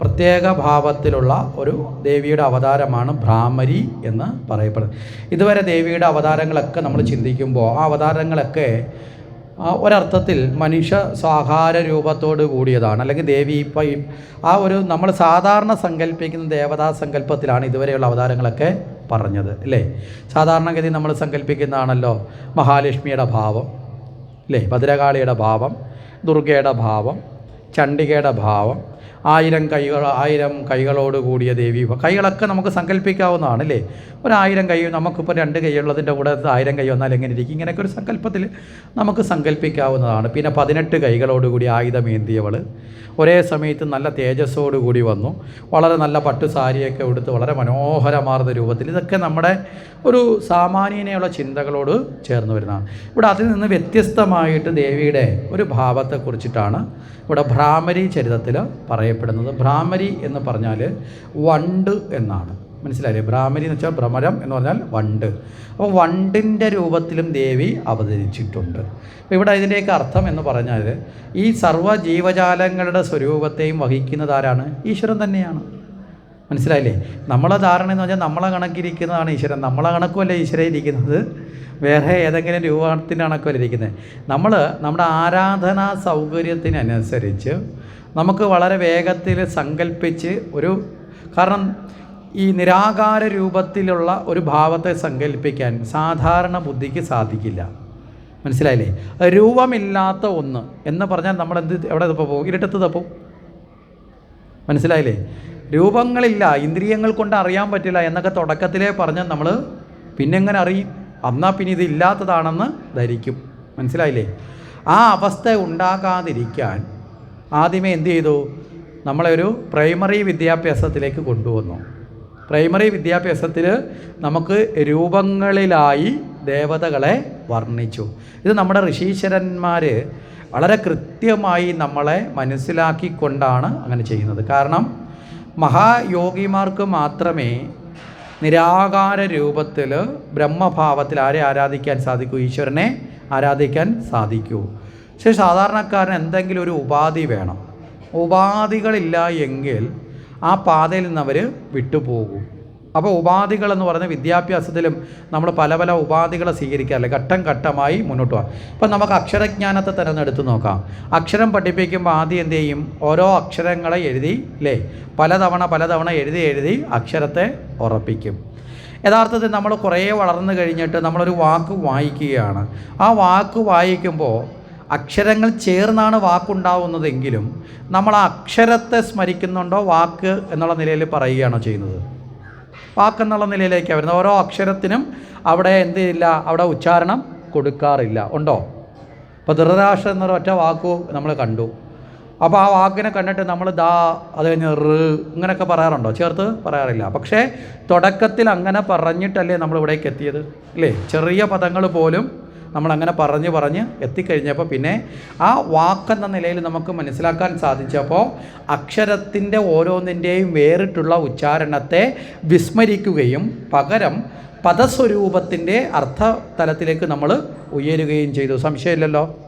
പ്രത്യേക ഭാവത്തിലുള്ള ഒരു ദേവിയുടെ അവതാരമാണ് ഭ്രാമരി എന്ന് പറയപ്പെടുന്നത്. ഇതുവരെ ദേവിയുടെ അവതാരങ്ങളൊക്കെ നമ്മൾ ചിന്തിക്കുമ്പോൾ ആ അവതാരങ്ങളൊക്കെ ഒരർത്ഥത്തിൽ മനുഷ്യ സ്വാഹാര രൂപത്തോട് കൂടിയതാണ്. അല്ലെങ്കിൽ ദേവി ഇപ്പം ആ ഒരു നമ്മൾ സാധാരണ സങ്കല്പിക്കുന്ന ദേവതാ സങ്കല്പത്തിലാണ് ഇതുവരെയുള്ള അവതാരങ്ങളൊക്കെ പറഞ്ഞത് അല്ലേ? സാധാരണഗതി നമ്മൾ സങ്കല്പിക്കുന്നതാണല്ലോ മഹാലക്ഷ്മിയുടെ ഭാവം അല്ലേ? ഭദ്രകാളിയുടെ ഭാവം ദുർഗയുടെ ഭാവം ചണ്ഡികയുടെ ഭാവം ആയിരം കൈകൾ ആയിരം കൈകളോട് കൂടിയ ദേവി കൈകളൊക്കെ നമുക്ക് സങ്കല്പിക്കാവുന്നതാണ് അല്ലേ ഒരായിരം കൈ നമുക്കിപ്പോൾ രണ്ട് കൈയുള്ളതിന്റെ കൂടെ ആയിരം കൈ വന്നാൽ എങ്ങനെ ഇരിക്കും? ഇങ്ങനെയൊക്കെ ഒരു സങ്കല്പത്തിൽ നമുക്ക് സങ്കല്പിക്കാവുന്നതാണ്. പിന്നെ പതിനെട്ട് കൈകളോട് കൂടി ആയുധമേന്തിയവൾ ഒരേ സമയത്ത് നല്ല തേജസ്സോട് കൂടി വന്നു. വളരെ നല്ല പട്ടു സാരിയൊക്കെ ഉടുത്ത് വളരെ മനോഹരമാർന്ന രൂപത്തിൽ ഇതൊക്കെ നമ്മുടെ ഒരു സാമാന്യനെയുള്ള ചിന്തകളോട് ചേർന്ന് വരുന്നതാണ്. ഇവിടെ അതിൽ നിന്ന് വ്യത്യസ്തമായിട്ട് ദേവിയുടെ ഒരു ഭാവത്തെക്കുറിച്ചിട്ടാണ് ഇവിടെ ഭ്രാമരി ചരിതത്തിൽ പറയപ്പെടുന്നത് ഭ്രാമരി എന്ന് പറഞ്ഞാൽ വണ്ട് എന്നാണ്. മനസ്സിലായില്ലേ? ഭ്രാമരി എന്ന് വെച്ചാൽ ഭ്രമരം എന്ന് പറഞ്ഞാൽ വണ്ട്. അപ്പോൾ വണ്ടിന്റെ രൂപത്തിലും ദേവി അവതരിച്ചിട്ടുണ്ട്. ഇവിടെ ഇതിന്റെയൊക്കെ അർത്ഥം എന്ന് പറഞ്ഞാൽ ഈ സർവ ജീവജാലങ്ങളുടെ സ്വരൂപത്തെയും വഹിക്കുന്നത് ആരാണ്? ഈശ്വരൻ തന്നെയാണ്. മനസ്സിലായില്ലേ? നമ്മളെ ധാരണ എന്ന് പറഞ്ഞാൽ നമ്മളെ കണക്കിരിക്കുന്നതാണ് ഈശ്വരൻ. നമ്മളെ കണക്കുമല്ല ഈശ്വരൻ ഇരിക്കുന്നത്. വേറെ ഏതെങ്കിലും രൂപത്തിന്റെ കണക്കുമല്ല ഇരിക്കുന്നത്. നമ്മൾ നമ്മുടെ ആരാധനാ സൗകര്യത്തിനനുസരിച്ച് നമുക്ക് വളരെ വേഗത്തിൽ സങ്കല്പിച്ച് ഒരു കാരണം ഈ നിരാകാര രൂപത്തിലുള്ള ഒരു ഭാവത്തെ സങ്കല്പിക്കാൻ സാധാരണ ബുദ്ധിക്ക് സാധിക്കില്ല. മനസ്സിലായില്ലേ? രൂപമില്ലാത്ത ഒന്ന് എന്ന് പറഞ്ഞാൽ നമ്മൾ എന്ത് എവിടെ തപ്പോ? പോകും ഇരട്ടത്ത് തപ്പും. മനസ്സിലായില്ലേ? രൂപങ്ങളില്ല ഇന്ദ്രിയങ്ങൾ കൊണ്ട് അറിയാൻ പറ്റില്ല എന്നൊക്കെ തുടക്കത്തിലേ പറഞ്ഞാൽ നമ്മൾ പിന്നെങ്ങനെ അറിയും. എന്നാൽ പിന്നെ ഇത് ഇല്ലാത്തതാണെന്ന് ധരിക്കും. മനസ്സിലായില്ലേ? ആ അവസ്ഥ ഉണ്ടാകാതിരിക്കാൻ ആദ്യമേ എന്ത് ചെയ്തു? നമ്മളെ ഒരു പ്രൈമറി വിദ്യാഭ്യാസത്തിലേക്ക് കൊണ്ടുവന്നു. പ്രൈമറി വിദ്യാഭ്യാസത്തിൽ നമുക്ക് രൂപങ്ങളിലായി ദേവതകളെ വർണിച്ചു. ഇത് നമ്മുടെ ഋഷീശ്വരന്മാർ വളരെ കൃത്യമായി നമ്മളെ മനസ്സിലാക്കിക്കൊണ്ടാണ് അങ്ങനെ ചെയ്യുന്നത്. കാരണം മഹായോഗിമാർക്ക് മാത്രമേ നിരാകാര രൂപത്തിൽ ബ്രഹ്മഭാവത്തിൽ ആരെ ആരാധിക്കാൻ സാധിക്കൂ? ഈശ്വരനെ ആരാധിക്കാൻ സാധിക്കൂ. പക്ഷേ സാധാരണക്കാരന് എന്തെങ്കിലും ഒരു ഉപാധി വേണം. ഉപാധികളില്ല എങ്കിൽ ആ പാതയിൽ നിന്ന് അവർ വിട്ടുപോകും. അപ്പോൾ ഉപാധികൾ എന്ന് പറയുന്ന വിദ്യാഭ്യാസത്തിലും നമ്മൾ പല പല ഉപാധികളെ സ്വീകരിക്കാറില്ല. ഘട്ടം ഘട്ടമായി മുന്നോട്ട് പോകാം. ഇപ്പം നമുക്ക് അക്ഷരജ്ഞാനത്തെ തന്നെ എടുത്തു നോക്കാം. അക്ഷരം പഠിപ്പിക്കുമ്പോൾ ആദ്യം എന്ത് ചെയ്യും? ഓരോ അക്ഷരങ്ങളെ എഴുതി അല്ലേ പലതവണ പലതവണ എഴുതി എഴുതി അക്ഷരത്തെ ഉറപ്പിക്കും. യഥാർത്ഥത്തിൽ നമ്മൾ കുറേ വളർന്നു കഴിഞ്ഞിട്ട് നമ്മളൊരു വാക്ക് വായിക്കുകയാണ്. ആ വാക്ക് വായിക്കുമ്പോൾ അക്ഷരങ്ങൾ ചേർന്നാണ് വാക്കുണ്ടാവുന്നതെങ്കിലും നമ്മൾ ആ അക്ഷരത്തെ സ്മരിക്കുന്നുണ്ടോ വാക്ക് എന്നുള്ള നിലയിൽ പറയുകയാണോ ചെയ്യുന്നത്? വാക്ക് എന്നുള്ള നിലയിലേക്ക് വരുന്നത്. ഓരോ അക്ഷരത്തിനും അവിടെ എന്ത് ചെയ്യില്ല അവിടെ ഉച്ചാരണം കൊടുക്കാറില്ല. ഉണ്ടോ? ഇപ്പോൾ ധൃതരാഷ്ട്രം എന്നൊരു ഒറ്റ വാക്കു നമ്മൾ കണ്ടു. അപ്പോൾ ആ വാക്കിനെ കണ്ടിട്ട് നമ്മൾ ദാ അത് കഴിഞ്ഞ് റ് ഇങ്ങനെയൊക്കെ പറയാറുണ്ടോ? ചേർത്ത് പറയാറില്ല. പക്ഷേ തുടക്കത്തിൽ അങ്ങനെ പറഞ്ഞിട്ടല്ലേ നമ്മൾ ഇവിടേക്ക് എത്തിയത്? അല്ലേ ചെറിയ പദങ്ങൾ പോലും നമ്മളങ്ങനെ പറഞ്ഞ് പറഞ്ഞ് എത്തിക്കഴിഞ്ഞപ്പോൾ പിന്നെ ആ വാക്കെന്ന നിലയിൽ നമുക്ക് മനസ്സിലാക്കാൻ സാധിച്ചപ്പോൾ അക്ഷരത്തിന്റെ ഓരോന്നിന്റെയും വേറിട്ടുള്ള ഉച്ചാരണത്തെ വിസ്മരിക്കുകയും പകരം പദസ്വരൂപത്തിന്റെ അർത്ഥ തലത്തിലേക്ക് നമ്മൾ ഉയരുകയും ചെയ്തു. സംശയമില്ലല്ലോ?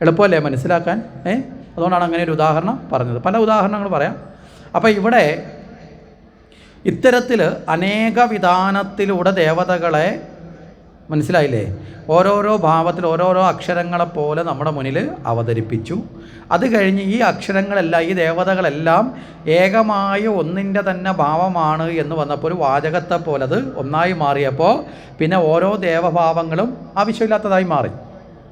എളുപ്പമല്ലേ മനസ്സിലാക്കാൻ? ഏ? അതുകൊണ്ടാണ് അങ്ങനെ ഒരു ഉദാഹരണം പറഞ്ഞത്. പല ഉദാഹരണങ്ങൾ പറയാം. അപ്പോൾ ഇവിടെ ഇത്തരത്തിൽ അനേക വിധാനത്തിലൂടെ ദേവതകളെ മനസ്സിലായില്ലേ? ഓരോരോ ഭാവത്തിൽ ഓരോരോ അക്ഷരങ്ങളെ പോലെ നമ്മുടെ മുന്നിൽ അവതരിപ്പിച്ചു. അത് കഴിഞ്ഞ് ഈ അക്ഷരങ്ങളെല്ലാം ഈ ദേവതകളെല്ലാം ഏകമായ ഒന്നിന്റെ തന്നെ ഭാവമാണ് എന്ന് വന്നപ്പോൾ ഒരു വാചകത്തെ പോലെ അത് ഒന്നായി മാറിയപ്പോൾ പിന്നെ ഓരോ ദേവഭാവങ്ങളും ആവശ്യമില്ലാത്തതായി മാറി.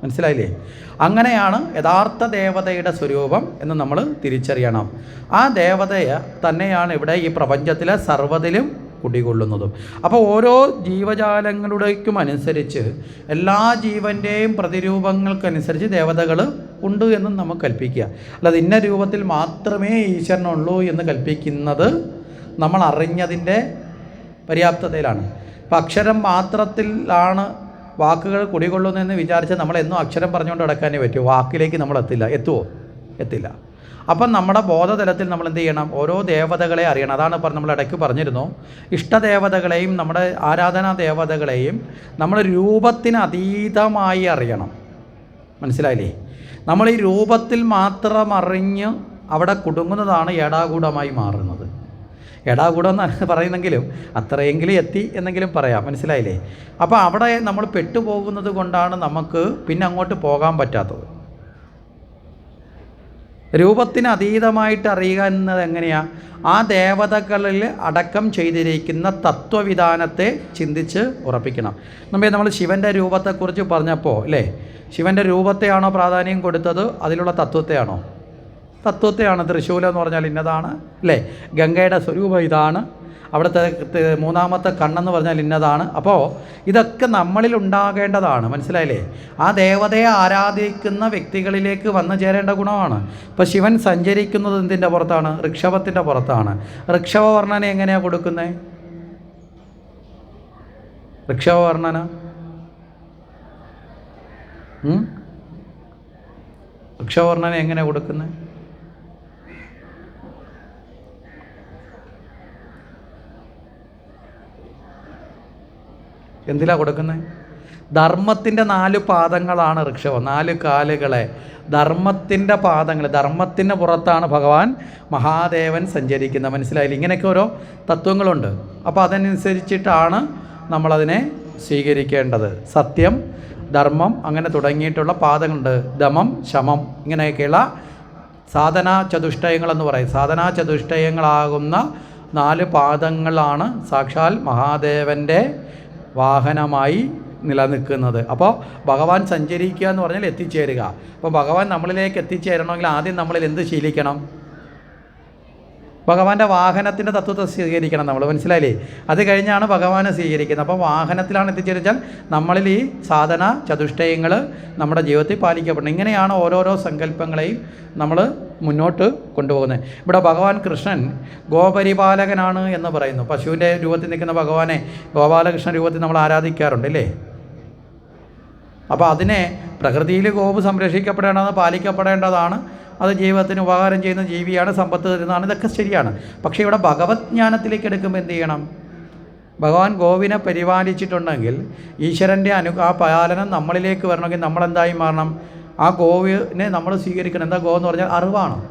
മനസ്സിലായില്ലേ? അങ്ങനെയാണ് യഥാർത്ഥ ദേവതയുടെ സ്വരൂപം എന്ന് നമ്മൾ തിരിച്ചറിയണം. ആ ദേവതയെ തന്നെയാണ് ഇവിടെ ഈ പ്രപഞ്ചത്തിലെ സർവതിലും കുടികൊള്ളുന്നതും. അപ്പോൾ ഓരോ ജീവജാലങ്ങളുടേക്കും അനുസരിച്ച് എല്ലാ ജീവന്റെയും പ്രതിരൂപങ്ങൾക്കനുസരിച്ച് ദേവതകൾ ഉണ്ട് എന്നും നമുക്ക് കൽപ്പിക്കുക. അല്ലാതെ ഇന്ന രൂപത്തിൽ മാത്രമേ ഈശ്വരനുള്ളൂ എന്ന് കൽപ്പിക്കുന്നത് നമ്മൾ അറിഞ്ഞതിന്റെ പര്യാപ്തതയിലാണ്. ഇപ്പം അക്ഷരം മാത്രത്തിലാണ് വാക്കുകൾ കുടികൊള്ളുന്നതെന്ന് വിചാരിച്ചാൽ നമ്മളെന്നും അക്ഷരം പറഞ്ഞുകൊണ്ട് നടക്കാനേ പറ്റൂ. വാക്കിലേക്ക് നമ്മൾ എത്തില്ല. എത്തുമോ എത്തില്ല. അപ്പം നമ്മുടെ ബോധതലത്തിൽ നമ്മൾ എന്ത് ചെയ്യണം? ഓരോ ദേവതകളെ അറിയണം. അതാണ് ഇപ്പം നമ്മൾ ഇടയ്ക്ക് പറഞ്ഞിരുന്നു. ഇഷ്ടദേവതകളെയും നമ്മുടെ ആരാധനാ ദേവതകളെയും നമ്മൾ രൂപത്തിന് അതീതമായി അറിയണം. മനസ്സിലായില്ലേ? നമ്മൾ ഈ രൂപത്തിൽ മാത്രം അറിഞ്ഞ് അവിടെ കുടുങ്ങുന്നതാണ് ഏടാകൂടമായി മാറുന്നത്. എടാകൂടം എന്ന് പറയുന്നെങ്കിലും അത്രയെങ്കിലും എത്തി എന്നെങ്കിലും പറയാം. മനസ്സിലായില്ലേ? അപ്പോൾ അവിടെ നമ്മൾ പെട്ടുപോകുന്നത് കൊണ്ടാണ് നമുക്ക് പിന്നെ അങ്ങോട്ട് പോകാൻ പറ്റാത്തത്. രൂപത്തിന് അതീതമായിട്ട് അറിയുക എന്നത് എങ്ങനെയാണ് ആ ദേവതകളിൽ അടക്കം ചെയ്തിരിക്കുന്ന തത്വവിധാനത്തെ ചിന്തിച്ച് ഉറപ്പിക്കണം. നമ്മൾ നമ്മൾ ശിവന്റെ രൂപത്തെക്കുറിച്ച് പറഞ്ഞപ്പോൾ അല്ലേ? ശിവന്റെ രൂപത്തെയാണോ പ്രാധാന്യം കൊടുത്തത്? അതിലുള്ള തത്വത്തെയാണോ? തത്വത്തെയാണ് തൃശ്ശൂലം എന്ന് പറഞ്ഞാൽ ഇന്നതാണ് അല്ലേ? ഗംഗയുടെ സ്വരൂപം ഇതാണ്. അവിടുത്തെ മൂന്നാമത്തെ കണ്ണെന്ന് പറഞ്ഞാൽ ഇന്നതാണ്. അപ്പോൾ ഇതൊക്കെ നമ്മളിൽ ഉണ്ടാകേണ്ടതാണ്. മനസ്സിലായില്ലേ? ആ ദേവതയെ ആരാധിക്കുന്ന വ്യക്തികളിലേക്ക് വന്നു ചേരേണ്ട ഗുണമാണ്. ഇപ്പോൾ ശിവൻ സഞ്ചരിക്കുന്നത് എന്തിന്റെ പുറത്താണ്? ഋക്ഷഭത്തിന്റെ പുറത്താണ്. ഋക്ഷഭ വർണന എങ്ങനെയാണ് കൊടുക്കുന്നത് ഋക്ഷഭ വർണന ഋക്ഷവർണന എങ്ങനെയാണ് കൊടുക്കുന്നത് എന്തിലാ കൊടുക്കുന്നത് ധർമ്മത്തിന്റെ നാല് പാദങ്ങളാണ് ഋക്ഷവ. നാല് കാലുകളെ. ധർമ്മത്തിന്റെ പാദങ്ങൾ ധർമ്മത്തിന് പുറത്താണ് ഭഗവാൻ മഹാദേവൻ സഞ്ചരിക്കുന്നത്. മനസ്സിലായില്ല? ഇങ്ങനെയൊക്കെ ഓരോ തത്വങ്ങളുണ്ട്. അപ്പോൾ അതനുസരിച്ചിട്ടാണ് നമ്മളതിനെ സ്വീകരിക്കേണ്ടത്. സത്യം ധർമ്മം അങ്ങനെ തുടങ്ങിയിട്ടുള്ള പാദങ്ങളുണ്ട്. ദമം ശമം ഇങ്ങനെയൊക്കെയുള്ള സാധനാ ചതുഷ്ടയങ്ങളെന്ന് പറയും. സാധനാ ചതുഷ്ടയങ്ങളാകുന്ന നാല് പാദങ്ങളാണ് സാക്ഷാൽ മഹാദേവന്റെ വാഹനമായി നിലനിൽക്കുന്നത്. അപ്പോൾ ഭഗവാൻ സഞ്ചരിക്കുക എന്ന് പറഞ്ഞാൽ എത്തിച്ചേരുക. അപ്പോൾ ഭഗവാൻ നമ്മളിലേക്ക് എത്തിച്ചേരണമെങ്കിൽ ആദ്യം നമ്മളിൽ എന്ത് ശീലിക്കണം? ഭഗവാന്റെ വാഹനത്തിന്റെ തത്വത്തെ സ്വീകരിക്കണം നമ്മൾ മനസ്സിലായില്ലേ? അത് കഴിഞ്ഞാണ് ഭഗവാനെ സ്വീകരിക്കുന്നത്. അപ്പോൾ വാഹനത്തിലാണ് എത്തിച്ചേരിച്ചാൽ നമ്മളിൽ ഈ സാധന ചതുഷ്ടയങ്ങൾ നമ്മുടെ ജീവിതത്തിൽ പാലിക്കപ്പെടണം. ഇങ്ങനെയാണ് ഓരോരോ സങ്കല്പങ്ങളെയും നമ്മൾ മുന്നോട്ട് കൊണ്ടുപോകുന്നത്. ഇവിടെ ഭഗവാൻ കൃഷ്ണൻ ഗോപരിപാലകനാണ് എന്ന് പറയുന്നു. പശുവിന്റെ രൂപത്തിൽ നിൽക്കുന്ന ഭഗവാനെ ഗോപാലകൃഷ്ണ രൂപത്തിൽ നമ്മൾ ആരാധിക്കാറുണ്ട് അല്ലേ? അപ്പോൾ അതിനെ പ്രകൃതിയിൽ ഗോപ് സംരക്ഷിക്കപ്പെടേണ്ടത് പാലിക്കപ്പെടേണ്ടതാണ്. അത് ജീവിതത്തിന് ഉപകാരം ചെയ്യുന്ന ജീവിയാണ് സമ്പത്ത് തരുന്നതാണ് ഇതൊക്കെ ശരിയാണ്. പക്ഷേ ഇവിടെ ഭഗവത് ജ്ഞാനത്തിലേക്ക് എടുക്കുമ്പോൾ എന്ത് ചെയ്യണം? ഭഗവാൻ ഗോവിനെ പരിപാലിച്ചിട്ടുണ്ടെങ്കിൽ ഈശ്വരന്റെ അനു ആ പാലനം നമ്മളിലേക്ക് വരണമെങ്കിൽ നമ്മളെന്തായി മാറണം? ആ ഗോവിനെ നമ്മൾ സ്വീകരിക്കണം. എന്താ ഗോ എന്ന് പറഞ്ഞാൽ അറിവാണ്.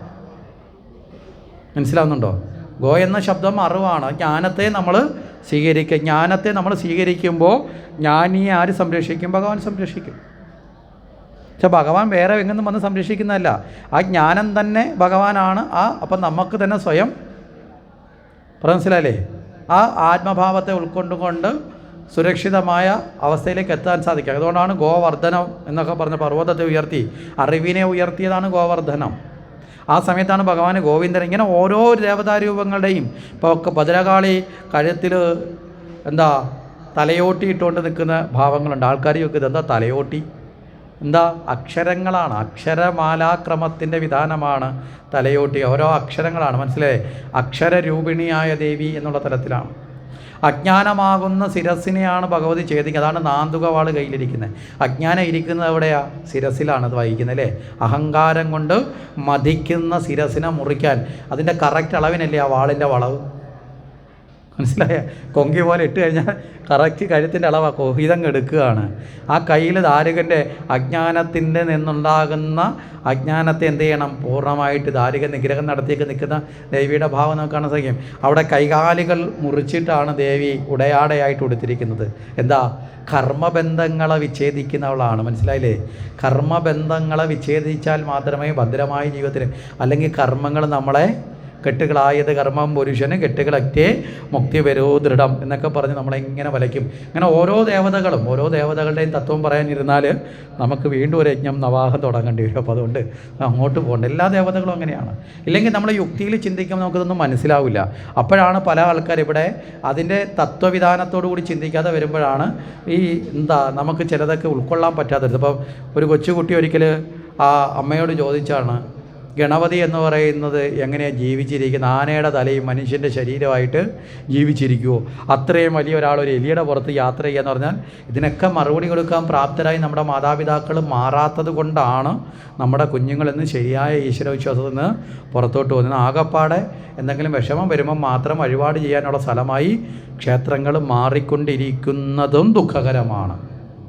മനസ്സിലാവുന്നുണ്ടോ? ഗോ എന്ന ശബ്ദം അറിവാണ്. ജ്ഞാനത്തെ നമ്മൾ സ്വീകരിക്കുക ജ്ഞാനത്തെ നമ്മൾ സ്വീകരിക്കുമ്പോൾ ജ്ഞാനിയെ ആര് സംരക്ഷിക്കും? ഭഗവാൻ സംരക്ഷിക്കും. പക്ഷെ ഭഗവാൻ വേറെ എങ്ങും വന്ന് സംരക്ഷിക്കുന്നതല്ല. ആ ജ്ഞാനം തന്നെ ഭഗവാനാണ്. ആ അപ്പം നമുക്ക് തന്നെ സ്വയം മനസ്സിലല്ലേ ആ ആത്മഭാവത്തെ ഉൾക്കൊണ്ടുകൊണ്ട് സുരക്ഷിതമായ അവസ്ഥയിലേക്ക് എത്താൻ സാധിക്കുക അതുകൊണ്ടാണ് ഗോവർദ്ധനം എന്നൊക്കെ പറഞ്ഞ പർവതത്തെ ഉയർത്തി അറിവിനെ ഉയർത്തിയതാണ് ഗോവർദ്ധനം. ആ സമയത്താണ് ഭഗവാൻ ഗോവിന്ദൻ ഇങ്ങനെ ഓരോ ദേവതാരൂപങ്ങളുടെയും ഇപ്പോൾ ഭദ്രകാളി കഴുത്തിൽ എന്താ തലയോട്ടി ഇട്ടുകൊണ്ട് നിൽക്കുന്ന ഭാവങ്ങളുണ്ട്. ആൾക്കാർ ചോദിക്കുന്നത് എന്താ തലയോട്ടി? എന്താ? അക്ഷരങ്ങളാണ്. അക്ഷരമാലാക്രമത്തിന്റെ വിധാനമാണ് തലയോട്ടി. ഓരോ അക്ഷരങ്ങളാണ്. മനസ്സിലായേ? അക്ഷരരൂപിണിയായ ദേവി എന്നുള്ള തലത്തിലാണ്. അജ്ഞാനമാകുന്ന ശിരസിനെയാണ് ഭഗവതി ഛേദിക്കുന്നത്. അതാണ് നാന്തുകവാൾ കയ്യിലിരിക്കുന്നത്. അജ്ഞാനം ഇരിക്കുന്നത് എവിടെയാ? ശിരസിലാണ് അത് വഹിക്കുന്നത് അല്ലേ? അഹങ്കാരം കൊണ്ട് മതിക്കുന്ന ശിരസിനെ മുറിക്കാൻ. അതിന്റെ കറക്റ്റ് അളവിനല്ലേ ആ വാളിന്റെ വളവ്? മനസ്സിലായ? കൊങ്കി പോലെ ഇട്ട് കഴിഞ്ഞാൽ കറക്റ്റ് കഴുത്തിന്റെ അളവാ കൊഹിതം എടുക്കുകയാണ്. ആ കയ്യിൽ ദാരികന്റെ അജ്ഞാനത്തിന്റെ നിന്നുണ്ടാകുന്ന അജ്ഞാനത്തെ എന്ത് ചെയ്യണം? പൂർണമായിട്ട് ദാരിക നിഗ്രഹം നടത്തിയൊക്കെ നിൽക്കുന്ന ദേവിയുടെ ഭാവം നമുക്ക് കാണാൻ സാധിക്കും അവിടെ കൈകാലുകൾ മുറിച്ചിട്ടാണ് ദേവി ഉടയാടയായിട്ട് ഉടുത്തിരിക്കുന്നത്. എന്താ? കർമ്മബന്ധങ്ങളെ വിച്ഛേദിക്കുന്നവളാണ്. മനസ്സിലായില്ലേ? കർമ്മബന്ധങ്ങളെ വിച്ഛേദിച്ചാൽ മാത്രമേ ഭദ്രമായ ജീവിതത്തിൽ അല്ലെങ്കിൽ കർമ്മങ്ങൾ നമ്മളെ കെട്ടുകളായത് കർമ്മം പുരുഷന് കെട്ടുകളൊക്കെ മുക്തി വരൂ ദൃഢം എന്നൊക്കെ പറഞ്ഞ് നമ്മളെങ്ങനെ വലയ്ക്കും. അങ്ങനെ ഓരോ ദേവതകളും ഓരോ ദേവതകളുടെയും തത്വം പറയാനിരുന്നാൽ നമുക്ക് വീണ്ടും ഒരു യജ്ഞം നവാഹം തുടങ്ങേണ്ടി വരും. അപ്പോൾ അതുകൊണ്ട് അങ്ങോട്ട് പോകേണ്ട. എല്ലാ ദേവതകളും അങ്ങനെയാണ്. ഇല്ലെങ്കിൽ നമ്മൾ യുക്തിയിൽ ചിന്തിക്കുമ്പോൾ നമുക്കിതൊന്നും മനസ്സിലാവില്ല. അപ്പോഴാണ് പല ആൾക്കാർ ഇവിടെ അതിന്റെ തത്വവിധാനത്തോടു കൂടി ചിന്തിക്കാതെ വരുമ്പോഴാണ് ഈ എന്താ നമുക്ക് ചിലതൊക്കെ ഉൾക്കൊള്ളാൻ പറ്റാത്തത്. ഇപ്പോൾ ഒരു കൊച്ചുകുട്ടി ഒരിക്കൽ ആ അമ്മയോട് ചോദിച്ചാണ് ഗണപതി എന്ന് പറയുന്നത് എങ്ങനെയാണ് ജീവിച്ചിരിക്കുന്നത് ആനയുടെ തലയും മനുഷ്യന്റെ ശരീരമായിട്ട് ജീവിച്ചിരിക്കുമോ അത്രയും വലിയ ഒരാൾ ഒരു എലിയുടെ പുറത്ത് യാത്ര ചെയ്യുക എന്ന് പറഞ്ഞാൽ ഇതിനൊക്കെ മറുപടി കൊടുക്കാൻ പ്രാപ്തരായി നമ്മുടെ മാതാപിതാക്കൾ മാറാത്തത് കൊണ്ടാണ് നമ്മുടെ കുഞ്ഞുങ്ങളെന്ന് ശരിയായ ഈശ്വരവിശ്വാസത്തിൽ നിന്ന് പുറത്തോട്ട് പോകുന്നത്. ആകപ്പാടെ എന്തെങ്കിലും വിഷമം വരുമ്പോൾ മാത്രം വഴിപാട് ചെയ്യാനുള്ള സ്ഥലമായി ക്ഷേത്രങ്ങൾ മാറിക്കൊണ്ടിരിക്കുന്നതും ദുഃഖകരമാണ്.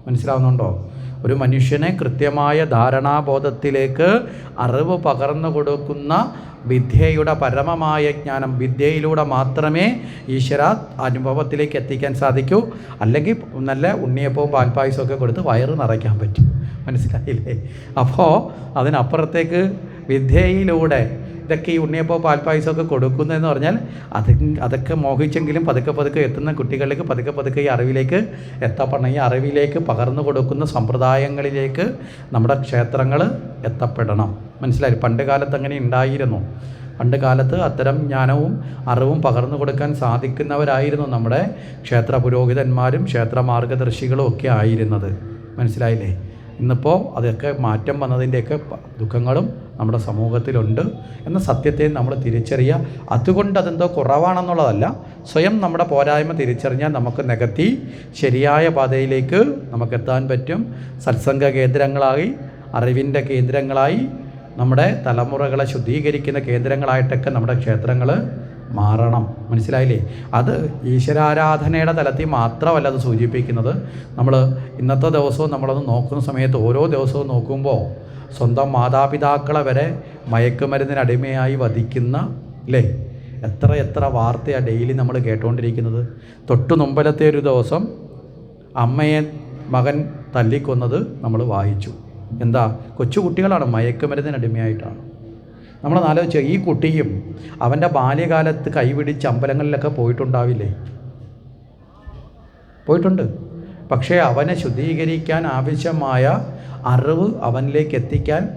മനസ്സിലാവുന്നുണ്ടോ? ഒരു മനുഷ്യനെ കൃത്യമായ ധാരണാബോധത്തിലേക്ക് അറിവ് പകർന്നു കൊടുക്കുന്ന വിദ്യയുടെ പരമമായ ജ്ഞാനം വിദ്യയിലൂടെ മാത്രമേ ഈശ്വര അനുഭവത്തിലേക്ക് എത്തിക്കാൻ സാധിക്കൂ. അല്ലെങ്കിൽ നല്ല ഉണ്ണിയപ്പവും പാൽപ്പായസവും ഒക്കെ കൊടുത്ത് വയറ് നിറയ്ക്കാൻ പറ്റും. മനസ്സിലായില്ലേ? അപ്പോൾ അതിനപ്പുറത്തേക്ക് വിദ്യയിലൂടെ ഇതൊക്കെ ഈ ഉണ്ണിയപ്പോൾ പാൽപ്പായസമൊക്കെ കൊടുക്കുന്നതെന്ന് പറഞ്ഞാൽ അത് അതൊക്കെ മോഹിച്ചെങ്കിലും പതുക്കെ പതുക്കെ എത്തുന്ന കുട്ടികളിലേക്ക് പതുക്കെ പതുക്കെ ഈ അറിവിലേക്ക് എത്തപ്പെടണം ഈ അറിവിലേക്ക് പകർന്നു കൊടുക്കുന്ന സമ്പ്രദായങ്ങളിലേക്ക് നമ്മുടെ ക്ഷേത്രങ്ങൾ എത്തപ്പെടണം. മനസ്സിലായി? പണ്ട് കാലത്ത് അങ്ങനെ ഉണ്ടായിരുന്നു. പണ്ട് കാലത്ത് അത്തരം ജ്ഞാനവും അറിവും പകർന്നു കൊടുക്കാൻ സാധിക്കുന്നവരായിരുന്നു നമ്മുടെ ക്ഷേത്ര പുരോഹിതന്മാരും ക്ഷേത്ര മാർഗദർശികളും ഒക്കെ ആയിരുന്നത്. മനസ്സിലായില്ലേ? ഇന്നിപ്പോൾ അതൊക്കെ മാറ്റം വന്നതിന്റെയൊക്കെ ദുഃഖങ്ങളും നമ്മുടെ സമൂഹത്തിലുണ്ട് എന്ന സത്യത്തെ നമ്മൾ തിരിച്ചറിയുക അതുകൊണ്ട് അതെന്തോ കുറവാണെന്നുള്ളതല്ല സ്വയം നമ്മുടെ പോരായ്മ തിരിച്ചറിഞ്ഞാൽ നമുക്ക് നികത്തി ശരിയായ പാതയിലേക്ക് നമുക്ക് എത്താൻ പറ്റും. സത്സംഗ കേന്ദ്രങ്ങളായി അറിവിന്റെ കേന്ദ്രങ്ങളായി നമ്മുടെ തലമുറകളെ ശുദ്ധീകരിക്കുന്ന കേന്ദ്രങ്ങളായിട്ടൊക്കെ നമ്മുടെ ക്ഷേത്രങ്ങൾ മാറണം. മനസ്സിലായില്ലേ? അത് ഈശ്വരാരാധനയുടെ തലത്തിൽ മാത്രമല്ല അത് സൂചിപ്പിക്കുന്നത്. നമ്മൾ ഇന്നത്തെ ദിവസവും നമ്മളത് നോക്കുന്ന സമയത്ത് ഓരോ ദിവസവും നോക്കുമ്പോൾ സ്വന്തം മാതാപിതാക്കളെ വരെ മയക്കുമരുന്നിന് അടിമയായി വധിക്കുന്ന അല്ലേ എത്ര എത്ര വാർത്തയാണ് ഡെയിലി നമ്മൾ കേട്ടുകൊണ്ടിരിക്കുന്നത് തൊട്ടു മുമ്പലത്തെ ഒരു ദിവസം അമ്മയെ മകൻ തല്ലിക്കൊന്നത് നമ്മൾ വായിച്ചു. എന്താ? കൊച്ചു കുട്ടികളാണ് മയക്കുമരുന്നിന് അടിമയായിട്ടാണ്. നമ്മൾ ആലോചിച്ച ഈ കുട്ടിയും അവന്റെ ബാല്യകാലത്ത് കൈപിടിച്ച് അമ്പലങ്ങളിലൊക്കെ പോയിട്ടുണ്ടാവില്ലേ? പോയിട്ടുണ്ട്. പക്ഷേ അവനെ ശുദ്ധീകരിക്കാൻ ആവശ്യമായ അറിവ് അവനിലേക്ക് എത്തിക്കാൻ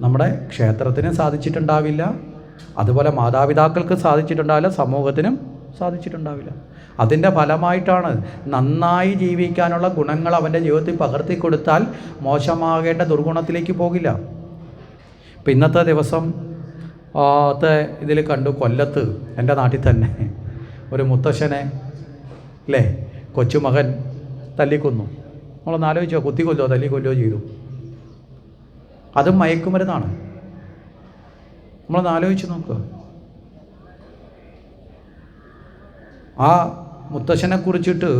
നമ്മുടെ ക്ഷേത്രത്തിന് സാധിച്ചിട്ടുണ്ടാവില്ല. അതുപോലെ മാതാപിതാക്കൾക്ക് സാധിച്ചിട്ടുണ്ടാവില്ല സമൂഹത്തിനും സാധിച്ചിട്ടുണ്ടാവില്ല. അതിന്റെ ഫലമായിട്ടാണ് നന്നായി ജീവിക്കാനുള്ള ഗുണങ്ങൾ അവന്റെ ജീവിതത്തിൽ പകർത്തി കൊടുത്താൽ മോശമാകേണ്ട ദുർഗുണത്തിലേക്ക് പോകില്ല. ഇപ്പം ഇന്നത്തെ ദിവസം ഇതിൽ കണ്ടു കൊല്ലത്ത് എന്റെ നാട്ടിൽ തന്നെ ഒരു മുത്തശ്ശനെ അല്ലേ കൊച്ചുമകൻ തല്ലിക്കൊന്നു. നമ്മളൊന്ന് ആലോചിച്ചോ കുത്തിക്കൊല്ലോ തല്ലിക്കൊല്ലോ ചെയ്തു. അതും മയക്കുമരുന്നാണ്. നമ്മളൊന്ന് ആലോചിച്ച് നോക്കുക ആ മുത്തശ്ശനെ കുറിച്ചിട്ട്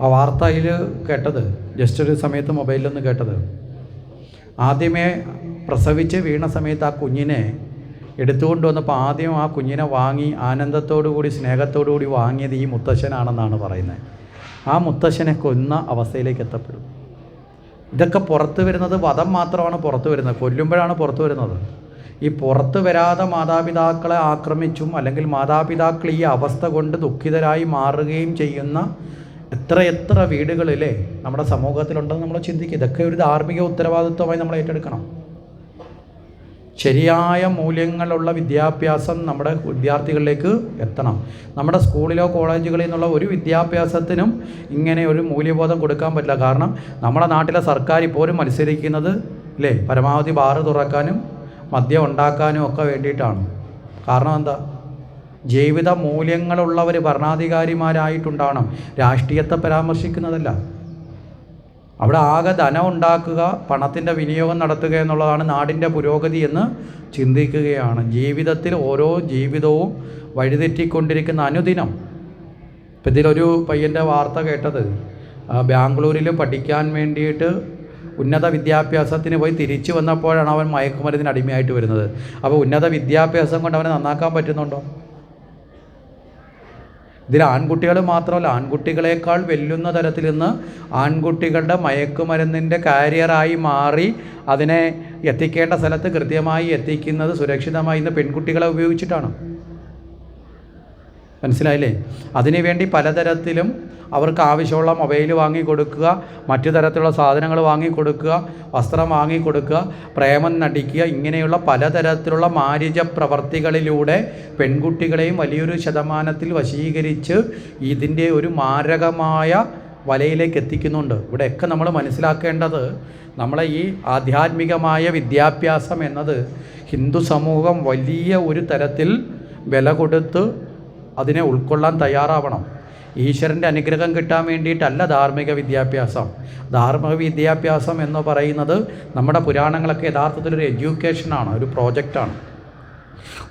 ആ വാർത്തയിൽ കേട്ടത് ജസ്റ്റ് ഒരു സമയത്ത് മൊബൈലിൽ നിന്ന് കേട്ടത്. ആദ്യമേ പ്രസവിച്ച് വീണ സമയത്ത് ആ കുഞ്ഞിനെ എടുത്തുകൊണ്ട് വന്നപ്പോൾ ആദ്യം ആ കുഞ്ഞിനെ വാങ്ങി ആനന്ദത്തോടു കൂടി സ്നേഹത്തോടു കൂടി വാങ്ങിയത് ഈ മുത്തശ്ശനാണെന്നാണ് പറയുന്നത്. ആ മുത്തശ്ശനെ കൊന്ന അവസ്ഥയിലേക്ക് എത്തപ്പെടും. ഇതൊക്കെ പുറത്തു വരുന്നത് വധം മാത്രമാണ് പുറത്തു വരുന്നത്. കൊല്ലുമ്പോഴാണ് പുറത്തു വരുന്നത്. ഈ പുറത്ത് വരാതെ മാതാപിതാക്കളെ ആക്രമിച്ചും അല്ലെങ്കിൽ മാതാപിതാക്കൾ ഈ അവസ്ഥ കൊണ്ട് ദുഃഖിതരായി മാറുകയും ചെയ്യുന്ന എത്ര എത്ര വീടുകളിലെ നമ്മുടെ സമൂഹത്തിലുണ്ടെന്ന് നമ്മൾ ചിന്തിക്കുക. ഇതൊക്കെ ഒരു ധാർമ്മിക ഉത്തരവാദിത്വമായി നമ്മൾ ഏറ്റെടുക്കണം. ശരിയായ മൂല്യങ്ങളുള്ള വിദ്യാഭ്യാസം നമ്മുടെ വിദ്യാർത്ഥികളിലേക്ക് എത്തണം. നമ്മുടെ സ്കൂളിലോ കോളേജുകളിൽ നിന്നുള്ള ഒരു വിദ്യാഭ്യാസത്തിനും ഇങ്ങനെ ഒരു മൂല്യബോധം കൊടുക്കാൻ പറ്റില്ല. കാരണം നമ്മുടെ നാട്ടിലെ സർക്കാർ ഇപ്പോഴും മത്സരിക്കുന്നത് അല്ലേ പരമാവധി ബാറ് തുറക്കാനും മദ്യം ഉണ്ടാക്കാനും ഒക്കെ വേണ്ടിയിട്ടാണ്. കാരണം എന്താ? ജീവിത മൂല്യങ്ങളുള്ളവർ ഭരണാധികാരിമാരായിട്ടുണ്ടാവണം. രാഷ്ട്രീയത്തെ പരാമർശിക്കുന്നതല്ല. അവിടെ ആകെ ധനം ഉണ്ടാക്കുക പണത്തിന്റെ വിനിയോഗം നടത്തുക എന്നുള്ളതാണ് നാടിന്റെ പുരോഗതി എന്ന് ചിന്തിക്കുകയാണ്. ജീവിതത്തിൽ ഓരോ ജീവിതവും വഴിതെറ്റിക്കൊണ്ടിരിക്കുന്ന അനുദിനം. ഇപ്പം ഇതിലൊരു പയ്യന്റെ വാർത്ത കേട്ടത് ബാംഗ്ലൂരിൽ പഠിക്കാൻ വേണ്ടിയിട്ട് ഉന്നത വിദ്യാഭ്യാസത്തിന് പോയി തിരിച്ചു വന്നപ്പോഴാണ് അവൻ മയക്കുമരുന്നിന് അടിമയായിട്ട് വരുന്നത്. അപ്പോൾ ഉന്നത വിദ്യാഭ്യാസം കൊണ്ട് അവനെ നന്നാക്കാൻ പറ്റുന്നുണ്ടോ? ഇതിൽ ആൺകുട്ടികൾ മാത്രമല്ല ആൺകുട്ടികളെക്കാൾ വെല്ലുന്ന തരത്തിൽ നിന്ന് ആൺകുട്ടികളുടെ മയക്കുമരുന്നിന്റെ കാരിയറായി മാറി അതിനെ എത്തിക്കേണ്ട സ്ഥലത്ത് കൃത്യമായി എത്തിക്കുന്നത് സുരക്ഷിതമായി ഇന്ന് പെൺകുട്ടികളെ ഉപയോഗിച്ചിട്ടാണ്. മനസ്സിലായില്ലേ? അതിനുവേണ്ടി പലതരത്തിലും അവർക്ക് ആവശ്യമുള്ള മൊബൈൽ വാങ്ങി കൊടുക്കുക മറ്റു തരത്തിലുള്ള സാധനങ്ങൾ വാങ്ങി കൊടുക്കുക വസ്ത്രം വാങ്ങി കൊടുക്കുക പ്രേമം നടിക്കുക ഇങ്ങനെയുള്ള പലതരത്തിലുള്ള മാരിജ പ്രവർത്തികളിലൂടെ പെൺകുട്ടികളെയും വലിയൊരു ശതമാനത്തിൽ വശീകരിച്ച് ഇതിന്റെ ഒരു മാരകമായ വലയിലേക്ക് എത്തിക്കുന്നുണ്ട്. ഇവിടെയൊക്കെ നമ്മൾ മനസ്സിലാക്കേണ്ടത് നമ്മളെ ഈ ആധ്യാത്മികമായ വിദ്യാഭ്യാസം എന്നത് ഹിന്ദു സമൂഹം വലിയ ഒരു തരത്തിൽ വില കൊടുത്ത് അതിനെ ഉൾക്കൊള്ളാൻ തയ്യാറാവണം. ഈശ്വരന്റെ അനുഗ്രഹം കിട്ടാൻ വേണ്ടിയിട്ടല്ല ധാർമ്മിക വിദ്യാഭ്യാസം. ധാർമ്മിക വിദ്യാഭ്യാസം എന്ന് പറയുന്നത് നമ്മുടെ പുരാണങ്ങളൊക്കെ യഥാർത്ഥത്തിൽ ഒരു എഡ്യൂക്കേഷനാണ് ഒരു പ്രോജക്റ്റാണ്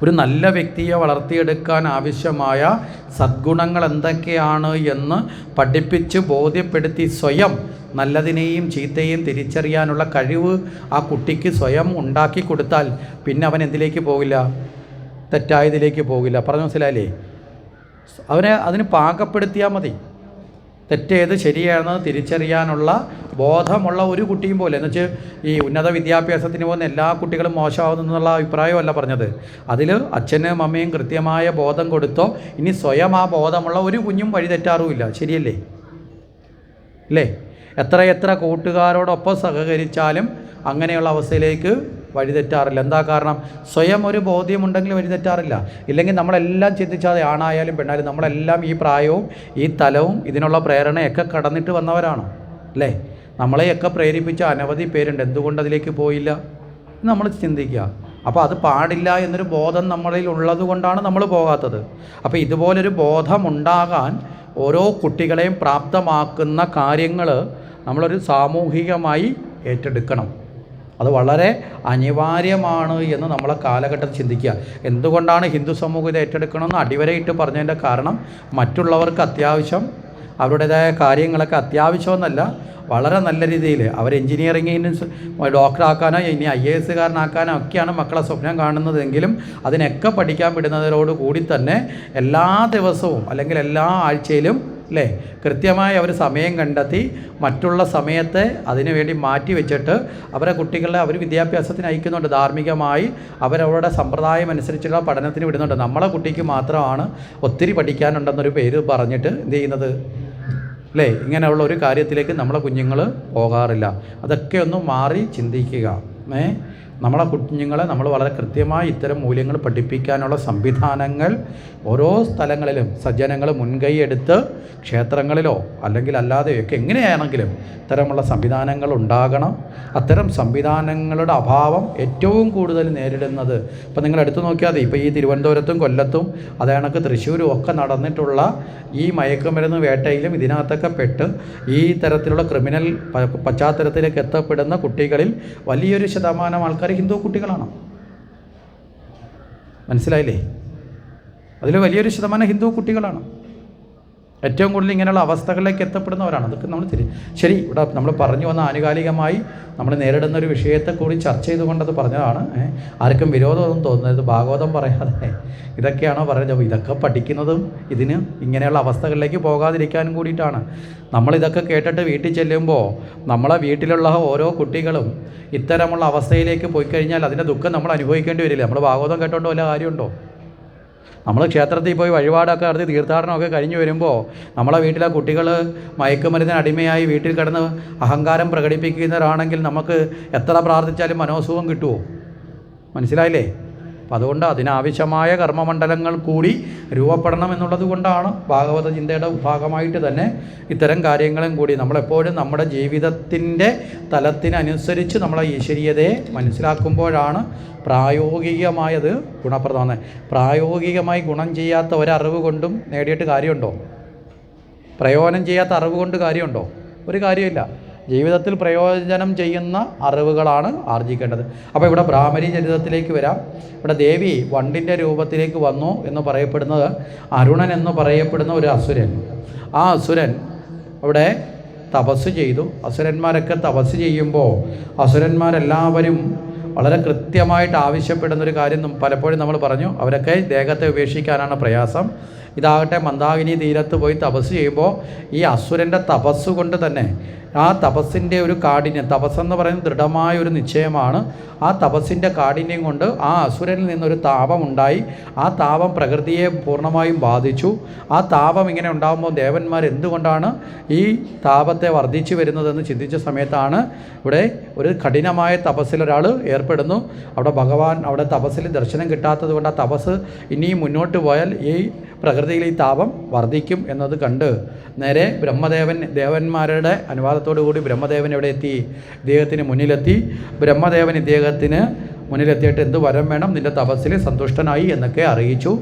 ഒരു നല്ല വ്യക്തിയെ വളർത്തിയെടുക്കാൻ ആവശ്യമായ സദ്ഗുണങ്ങൾ എന്തൊക്കെയാണ് എന്ന് പഠിപ്പിച്ച് ബോധ്യപ്പെടുത്തി സ്വയം നല്ലതിനെയും ചീത്തയെയും തിരിച്ചറിയാനുള്ള കഴിവ് ആ കുട്ടിക്ക് സ്വയം ഉണ്ടാക്കി കൊടുത്താൽ പിന്നെ അവൻ എന്തിലേക്ക് പോകില്ല? തെറ്റായതിലേക്ക് പോകില്ല. പറഞ്ഞു മനസ്സിലായില്ലേ? അവനെ അതിന് പാകപ്പെടുത്തിയാൽ മതി. തെറ്റേത് ശരിയാണെന്ന് തിരിച്ചറിയാനുള്ള ബോധമുള്ള ഒരു കുട്ടിയും പോലെ. എന്ന് വെച്ചാൽ ഈ ഉന്നത വിദ്യാഭ്യാസത്തിന് പോകുന്ന എല്ലാ കുട്ടികളും മോശമാവുന്നു എന്നുള്ള അഭിപ്രായമല്ല പറഞ്ഞത്. അതിൽ അച്ഛനും അമ്മയും കൃത്യമായ ബോധം കൊടുത്തോ ഇനി സ്വയം ആ ബോധമുള്ള ഒരു കുഞ്ഞും വഴി തെറ്റാറുമില്ല. ശരിയല്ലേ? അല്ലേ? എത്ര എത്ര കൂട്ടുകാരോടൊപ്പം സഹകരിച്ചാലും അങ്ങനെയുള്ള അവസ്ഥയിലേക്ക് വഴിതെറ്റാറില്ല. എന്താ കാരണം? സ്വയം ഒരു ബോധ്യമുണ്ടെങ്കിൽ വഴിതെറ്റാറില്ല. ഇല്ലെങ്കിൽ നമ്മളെല്ലാം ചിന്തിച്ചാതെ ആണായാലും പെണ്ണായാലും നമ്മളെല്ലാം ഈ പ്രായവും ഈ തലവും ഇതിനുള്ള പ്രേരണയൊക്കെ കടന്നിട്ട് വന്നവരാണ്. അല്ലേ? നമ്മളെയൊക്കെ പ്രേരിപ്പിച്ച അനവധി പേരുണ്ട്. എന്തുകൊണ്ട് അതിലേക്ക് പോയില്ല? നമ്മൾ ചിന്തിക്കുക. അപ്പോൾ അത് പാടില്ല എന്നൊരു ബോധം നമ്മളിൽ ഉള്ളത് കൊണ്ടാണ് നമ്മൾ പോകാത്തത്. അപ്പോൾ ഇതുപോലൊരു ബോധമുണ്ടാകാൻ ഓരോ കുട്ടികളെയും പ്രാപ്തമാക്കുന്ന കാര്യങ്ങൾ നമ്മളൊരു സാമൂഹികമായി ഏറ്റെടുക്കണം. അത് വളരെ അനിവാര്യമാണ് എന്ന് നമ്മളെ കാലഘട്ടം ചിന്തിക്കുക. എന്തുകൊണ്ടാണ് ഹിന്ദു സമൂഹം ഇത് ഏറ്റെടുക്കണമെന്ന് അടിവരയിട്ട് പറഞ്ഞതിന്റെ കാരണം മറ്റുള്ളവർക്ക് അത്യാവശ്യം അവരുടേതായ കാര്യങ്ങളൊക്കെ അത്യാവശ്യമെന്നല്ല വളരെ നല്ല രീതിയിൽ അവർ എൻജിനീയറിങ്ങിന് ഡോക്ടറാക്കാനോ ഇനി ഐ എ എസ്സുകാരനാക്കാനോ ഒക്കെയാണ് മക്കളെ സ്വപ്നം കാണുന്നതെങ്കിലും അതിനൊക്കെ പഠിക്കാൻ വിടുന്നതിനോട് കൂടി തന്നെ എല്ലാ ദിവസവും അല്ലെങ്കിൽ എല്ലാ ആഴ്ചയിലും അല്ലേ കൃത്യമായി അവർ സമയം കണ്ടെത്തി മറ്റുള്ള സമയത്തെ അതിനു വേണ്ടി മാറ്റി വെച്ചിട്ട് അവരെ കുട്ടികളെ അവർ വിദ്യാഭ്യാസത്തിന് അയക്കുന്നുണ്ട്. ധാർമ്മികമായി അവരവരുടെ സമ്പ്രദായം അനുസരിച്ചുള്ള പഠനത്തിന് വിടുന്നുണ്ട്. നമ്മളെ കുട്ടിക്ക് മാത്രമാണ് ഒത്തിരി പഠിക്കാനുണ്ടെന്നൊരു പേര് പറഞ്ഞിട്ട് എന്ത് ചെയ്യുന്നത്? അല്ലേ ഇങ്ങനെയുള്ള ഒരു കാര്യത്തിലേക്ക് നമ്മളെ കുഞ്ഞുങ്ങൾ പോകാറില്ല. അതൊക്കെ ഒന്ന് മാറി ചിന്തിക്കുക. ഏ? നമ്മളെ കുഞ്ഞുങ്ങളെ നമ്മൾ വളരെ കൃത്യമായി ഇത്തരം മൂല്യങ്ങൾ പഠിപ്പിക്കാനുള്ള സംവിധാനങ്ങൾ ഓരോ സ്ഥലങ്ങളിലും സജ്ജനങ്ങൾ മുൻകൈയെടുത്ത് ക്ഷേത്രങ്ങളിലോ അല്ലെങ്കിൽ അല്ലാതെയൊക്കെ എങ്ങനെയാണെങ്കിലും ഇത്തരമുള്ള സംവിധാനങ്ങൾ ഉണ്ടാകണം. അത്തരം സംവിധാനങ്ങളുടെ അഭാവം ഏറ്റവും കൂടുതൽ നേരിടുന്നത് ഇപ്പം നിങ്ങൾ എടുത്തു നോക്കിയാൽ മതി. ഇപ്പോൾ ഈ തിരുവനന്തപുരത്തും കൊല്ലത്തും അതേ കണക്ക് തൃശ്ശൂരും ഒക്കെ നടന്നിട്ടുള്ള ഈ മയക്കുമരുന്ന് വേട്ടയിലും ഇതിനകത്തൊക്കെ പെട്ട് ഈ തരത്തിലുള്ള ക്രിമിനൽ പശ്ചാത്തലത്തിലേക്ക് എത്തപ്പെടുന്ന കുട്ടികളിൽ വലിയൊരു ശതമാനം ആൾക്കാർ ഹിന്ദു കുട്ടികളാണ്? മനസ്സിലായില്ലേ? അതിൽ വലിയൊരു ശതമാനം ഹിന്ദു കുട്ടികളാണ്? ഏറ്റവും കൂടുതൽ ഇങ്ങനെയുള്ള അവസ്ഥകളിലേക്ക് എത്തപ്പെടുന്നവരാണ്. അതൊക്കെ നമ്മൾ തിരി ശരി ഇവിടെ നമ്മൾ പറഞ്ഞു വന്ന ആനുകാലികമായി നമ്മൾ നേരിടുന്ന ഒരു വിഷയത്തെ കൂടി ചർച്ച ചെയ്തുകൊണ്ടത് പറഞ്ഞതാണ്. ആർക്കും വിരോധമൊന്നും തോന്നുന്നത് ഭാഗവതം പറയാതെ ഇതൊക്കെയാണോ പറയുന്നത്? ഇതൊക്കെ പഠിക്കുന്നതും ഇതിന് ഇങ്ങനെയുള്ള അവസ്ഥകളിലേക്ക് പോകാതിരിക്കാനും കൂടിയിട്ടാണ്. നമ്മളിതൊക്കെ കേട്ടിട്ട് വീട്ടിൽ ചെല്ലുമ്പോൾ നമ്മളെ വീട്ടിലുള്ള ഓരോ കുട്ടികളും ഇത്തരമുള്ള അവസ്ഥയിലേക്ക് പോയി കഴിഞ്ഞാൽ അതിന്റെ ദുഃഖം നമ്മൾ അനുഭവിക്കേണ്ടി വരില്ല. നമ്മൾ ഭാഗവതം കേട്ടോണ്ട് വല്ല കാര്യമുണ്ടോ? നമ്മൾ ക്ഷേത്രത്തിൽ പോയി വഴിപാടൊക്കെ നടത്തി തീർത്ഥാടനമൊക്കെ കഴിഞ്ഞു വരുമ്പോൾ നമ്മളെ വീട്ടിലെ കുട്ടികൾ മയക്കുമരുന്നിന് അടിമയായി വീട്ടിൽ കിടന്ന് അഹങ്കാരം പ്രകടിപ്പിക്കുന്നവരാണെങ്കിൽ നമുക്ക് എത്ര പ്രാർത്ഥിച്ചാലും മനോസുഖം കിട്ടുമോ? മനസ്സിലായില്ലേ? അപ്പം അതുകൊണ്ട് അതിനാവശ്യമായ കർമ്മമണ്ഡലങ്ങൾ കൂടി രൂപപ്പെടണം എന്നുള്ളത് കൊണ്ടാണ് ഭാഗവത ചിന്തയുടെ ഭാഗമായിട്ട് തന്നെ ഇത്തരം കാര്യങ്ങളും കൂടി നമ്മളെപ്പോഴും നമ്മുടെ ജീവിതത്തിന്റെ തലത്തിനനുസരിച്ച് നമ്മളെ ഈശ്വരീയതയെ മനസ്സിലാക്കുമ്പോഴാണ് പ്രായോഗികമായത് ഗുണപ്രദമാണ് പ്രായോഗികമായി ഗുണം ചെയ്യാത്ത ഒരറിവ് കൊണ്ടും നേടിയിട്ട് കാര്യമുണ്ടോ? പ്രയോജനം ചെയ്യാത്ത അറിവ് കൊണ്ട് കാര്യമുണ്ടോ? ഒരു കാര്യമില്ല ജീവിതത്തിൽ പ്രയോജനം ചെയ്യുന്ന അറിവുകളാണ് ആർജിക്കേണ്ടത്. അപ്പോൾ ഇവിടെ ബ്രാഹ്മണി ചരിതത്തിലേക്ക് വരാം. ഇവിടെ ദേവി വണ്ടിന്റെ രൂപത്തിലേക്ക് വന്നു എന്ന് പറയപ്പെടുന്നത് അരുണൻ എന്ന് പറയപ്പെടുന്ന ഒരു അസുരൻ. ആ അസുരൻ അവിടെ തപസ് ചെയ്തു. അസുരന്മാരൊക്കെ തപസ് ചെയ്യുമ്പോൾ അസുരന്മാരെല്ലാവരും വളരെ കൃത്യമായിട്ട് ആവശ്യപ്പെടുന്ന ഒരു കാര്യം പലപ്പോഴും നമ്മൾ പറഞ്ഞു. അവരൊക്കെ ദേഹത്തെ ഉപേക്ഷിക്കാനാണ് പ്രയാസം. ഇതാകട്ടെ മന്ദാകിനി തീരത്ത് പോയി തപസ് ചെയ്യുമ്പോൾ ഈ അസുരന്റെ തപസ്സുകൊണ്ട് തന്നെ ആ തപസ്സിന്റെ ഒരു കാഠിന്യം തപസ്സെന്ന് പറയുന്നത് ദൃഢമായ ഒരു നിശ്ചയമാണ്. ആ തപസ്സിന്റെ കാഠിന്യം കൊണ്ട് ആ അസുരനിൽ നിന്നൊരു താപം ഉണ്ടായി. ആ താപം പ്രകൃതിയെ പൂർണമായും ബാധിച്ചു. ആ താപം ഇങ്ങനെ ഉണ്ടാകുമ്പോൾ ദേവന്മാർ എന്തുകൊണ്ടാണ് ഈ താപത്തെ വർദ്ധിച്ചു വരുന്നതെന്ന് ചിന്തിച്ച സമയത്താണ് ഇവിടെ ഒരു കഠിനമായ തപസ്സിൽ ഒരാൾ ഏർപ്പെടുന്നു. അവിടെ ഭഗവാൻ അവിടെ തപസ്സിൽ ദർശനം കിട്ടാത്തത് കൊണ്ട് ആ തപസ് ഇനിയും മുന്നോട്ട് പോയാൽ ഈ പ്രകൃതിയിൽ ഈ താപം വർദ്ധിക്കും എന്നത് കണ്ട് നേരെ ബ്രഹ്മദേവൻ ദേവന്മാരുടെ അനുവാദത്തോടു കൂടി ബ്രഹ്മദേവൻ എവിടെ എത്തി? ഇദ്ദേഹത്തിന് മുന്നിലെത്തി. ബ്രഹ്മദേവൻ ഇദ്ദേഹത്തിന് മുന്നിലെത്തിയിട്ട് എന്ത് വരം വേണം? നിന്റെ തപസ്സിൽ സന്തുഷ്ടനായി എന്നൊക്കെ അറിയിച്ചു.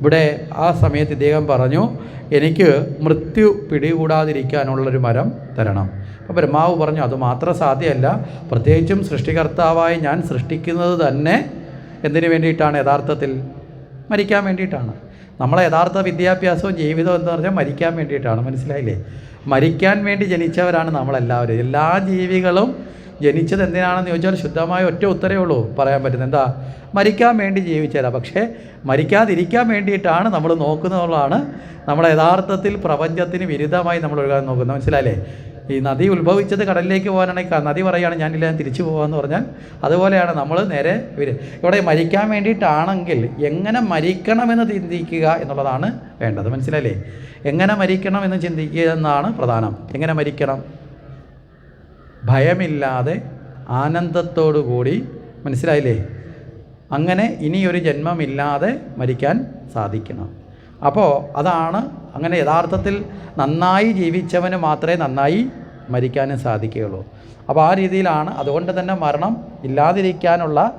ഇവിടെ ആ സമയത്ത് ഇദ്ദേഹം പറഞ്ഞു എനിക്ക് മൃത്യു പിടികൂടാതിരിക്കാനുള്ളൊരു മരം തരണം. അപ്പോൾ ബ്രഹ്മാവ് പറഞ്ഞു അത് മാത്രം സാധ്യമല്ല. പ്രത്യേകിച്ചും സൃഷ്ടികർത്താവായി ഞാൻ സൃഷ്ടിക്കുന്നത് തന്നെ എന്തിനു വേണ്ടിയിട്ടാണ്? യഥാർത്ഥത്തിൽ മരിക്കാൻ വേണ്ടിയിട്ടാണ്. നമ്മളെ യഥാർത്ഥ വിദ്യാഭ്യാസവും ജീവിതവും എന്ന് പറഞ്ഞാൽ മരിക്കാൻ വേണ്ടിയിട്ടാണ്. മനസ്സിലായില്ലേ? മരിക്കാൻ വേണ്ടി ജനിച്ചവരാണ് നമ്മളെല്ലാവരും. എല്ലാ ജീവികളും ജനിച്ചത് എന്തിനാണെന്ന് ചോദിച്ചാൽ ശുദ്ധമായ ഒറ്റ ഉത്തരേ ഉള്ളൂ പറയാൻ പറ്റുന്നത്. എന്താ? മരിക്കാൻ വേണ്ടി ജീവിച്ചതാണ് പക്ഷേ മരിക്കാതിരിക്കാൻ വേണ്ടിയിട്ടാണ് നമ്മൾ നോക്കുന്നതുള്ളതാണ് നമ്മൾ യഥാർത്ഥത്തിൽ പ്രപഞ്ചത്തിന് വിരുദ്ധമായി നമ്മൾ ഒഴുകാൻ നോക്കുന്നത്. മനസ്സിലായില്ലേ? ഈ നദി ഉത്ഭവിച്ചത് കടലിലേക്ക് പോകാനാണെങ്കിൽ നദി പറയുകയാണ് ഞാനില്ല ഞാൻ തിരിച്ചു പോകാമെന്ന് പറഞ്ഞാൽ അതുപോലെയാണ് നമ്മൾ നേരെ ഇവർ ഇവിടെ മരിക്കാൻ വേണ്ടിയിട്ടാണെങ്കിൽ എങ്ങനെ മരിക്കണമെന്ന് ചിന്തിക്കുക എന്നുള്ളതാണ് വേണ്ടത്. മനസ്സിലല്ലേ എങ്ങനെ മരിക്കണം എന്ന് ചിന്തിക്കുക എന്നാണ് പ്രധാനം. എങ്ങനെ മരിക്കണം? ഭയമില്ലാതെ ആനന്ദത്തോടു കൂടി. മനസ്സിലായില്ലേ? അങ്ങനെ ഇനിയൊരു ജന്മമില്ലാതെ മരിക്കാൻ സാധിക്കണം. അപ്പോൾ അതാണ് അങ്ങനെ യഥാർത്ഥത്തിൽ നന്നായി ജീവിച്ചവന് മാത്രമേ നന്നായി മരിക്കാനും സാധിക്കുകയുള്ളൂ. അപ്പോൾ ആ രീതിയിലാണ് അതുകൊണ്ട് തന്നെ മരണം ഇല്ലാതിരിക്കാനുള്ള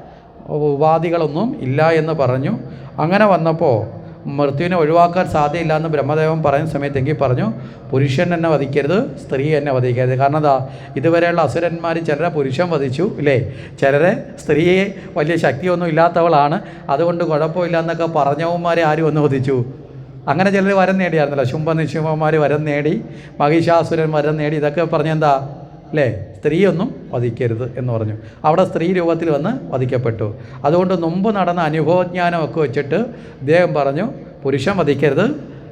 ഉപാധികളൊന്നും ഇല്ല എന്ന് പറഞ്ഞു. അങ്ങനെ വന്നപ്പോൾ മൃത്യുവിനെ ഒഴിവാക്കാൻ സാധ്യമില്ല എന്ന് ബ്രഹ്മദേവൻ പറയുന്ന സമയത്തെങ്കിൽ പറഞ്ഞു പുരുഷൻ എന്നെ വധിക്കരുത് സ്ത്രീ എന്നെ വധിക്കരുത്. കാരണം എന്താ? ഇതുവരെയുള്ള അസുരന്മാർ ചിലരെ പുരുഷൻ വധിച്ചു ഇല്ലേ? ചിലരെ സ്ത്രീയെ വലിയ ശക്തിയൊന്നും ഇല്ലാത്തവളാണ്. അതുകൊണ്ട് കുഴപ്പമില്ല എന്നൊക്കെ പറഞ്ഞവന്മാരെ ആരും ഒന്ന് വധിച്ചു. അങ്ങനെ ചിലർ വരം നേടിയായിരുന്നല്ലോ. ശുംഭ നിശുംഭന്മാർ വരം നേടി മഹിഷാസുരൻ വരം നേടി. ഇതൊക്കെ പറഞ്ഞെന്താ അല്ലേ സ്ത്രീയൊന്നും വധിക്കരുത് എന്ന് പറഞ്ഞു. അവിടെ സ്ത്രീ രൂപത്തിൽ വന്ന് വധിക്കപ്പെട്ടു. അതുകൊണ്ട് മുമ്പ് നടന്ന അനുഭവജ്ഞാനമൊക്കെ വെച്ചിട്ട് ഇദ്ദേഹം പറഞ്ഞു പുരുഷൻ വധിക്കരുത്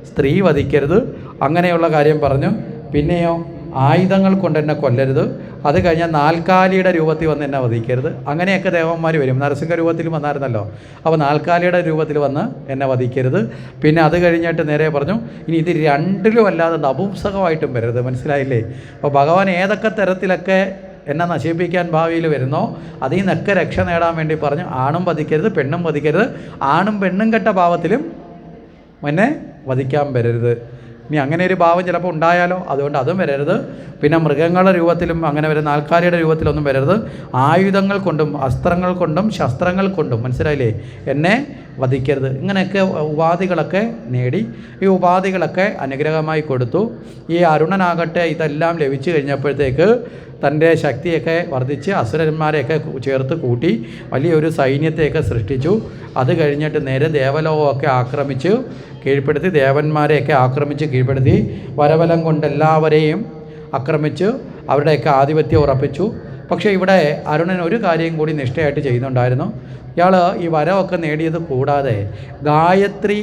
സ്ത്രീ വധിക്കരുത്. അങ്ങനെയുള്ള കാര്യം പറഞ്ഞു. പിന്നെയോ ആയുധങ്ങൾ കൊണ്ട് എന്നെ കൊല്ലരുത്. അത് കഴിഞ്ഞാൽ നാൽക്കാലിയുടെ രൂപത്തിൽ വന്ന് എന്നെ വധിക്കരുത്. അങ്ങനെയൊക്കെ ദേവന്മാർ വരും. നരസിംഹ രൂപത്തിൽ വന്നായിരുന്നല്ലോ. അപ്പോൾ നാൽക്കാലിയുടെ രൂപത്തിൽ വന്ന് എന്നെ വധിക്കരുത്. പിന്നെ അത് കഴിഞ്ഞിട്ട് നേരെ പറഞ്ഞു ഇനി ഇത് രണ്ടിലും അല്ലാതെ നപുംസകമായിട്ടും വരരുത്. മനസ്സിലായില്ലേ? അപ്പോൾ ഭഗവാൻ ഏതൊക്കെ തരത്തിലൊക്കെ എന്നെ നശിപ്പിക്കാൻ ഭാവിയിൽ വരുന്നോ അതിൽ നിന്നൊക്കെ രക്ഷ നേടാൻ വേണ്ടി പറഞ്ഞു ആണും വധിക്കരുത് പെണ്ണും വധിക്കരുത്. ആണും പെണ്ണും കെട്ട ഭാവത്തിലും എന്നെ വധിക്കാൻ വരരുത്. ഇനി അങ്ങനെ ഒരു ഭാവം ചിലപ്പോൾ ഉണ്ടായാലോ? അതുകൊണ്ട് അതും വരരുത്. പിന്നെ മൃഗങ്ങളുടെ രൂപത്തിലും അങ്ങനെ വരുന്ന ആൾക്കാരുടെ രൂപത്തിലൊന്നും വരരുത്. ആയുധങ്ങൾ കൊണ്ടും അസ്ത്രങ്ങൾ കൊണ്ടും ശസ്ത്രങ്ങൾ കൊണ്ടും. മനസ്സിലായില്ലേ? എന്നെ വധിക്കരുത്. ഇങ്ങനെയൊക്കെ ഉപാധികളൊക്കെ നേടി ഈ ഉപാധികളൊക്കെ അനുഗ്രഹമായി കൊടുത്തു. ഈ അരുണനാകട്ടെ ഇതെല്ലാം ലഭിച്ചു കഴിഞ്ഞപ്പോഴത്തേക്ക് തന്റെ ശക്തിയൊക്കെ വർദ്ധിച്ച് അസുരന്മാരെയൊക്കെ ചേർത്ത് കൂട്ടി വലിയൊരു സൈന്യത്തെയൊക്കെ സൃഷ്ടിച്ചു. അത് കഴിഞ്ഞിട്ട് നേരെ ദേവലോകമൊക്കെ ആക്രമിച്ച് കീഴ്പ്പെടുത്തി ദേവന്മാരെയൊക്കെ ആക്രമിച്ച് കീഴ്പ്പെടുത്തി വരവലം കൊണ്ട് എല്ലാവരെയും ആക്രമിച്ച് അവരുടെയൊക്കെ ആധിപത്യം ഉറപ്പിച്ചു. പക്ഷേ ഇവിടെ അരുണൻ ഒരു കാര്യം കൂടി നിഷ്ഠയായിട്ട് ചെയ്യുന്നുണ്ടായിരുന്നു. ഇയാൾ ഈ വരമൊക്കെ നേടിയത് കൂടാതെ ഗായത്രി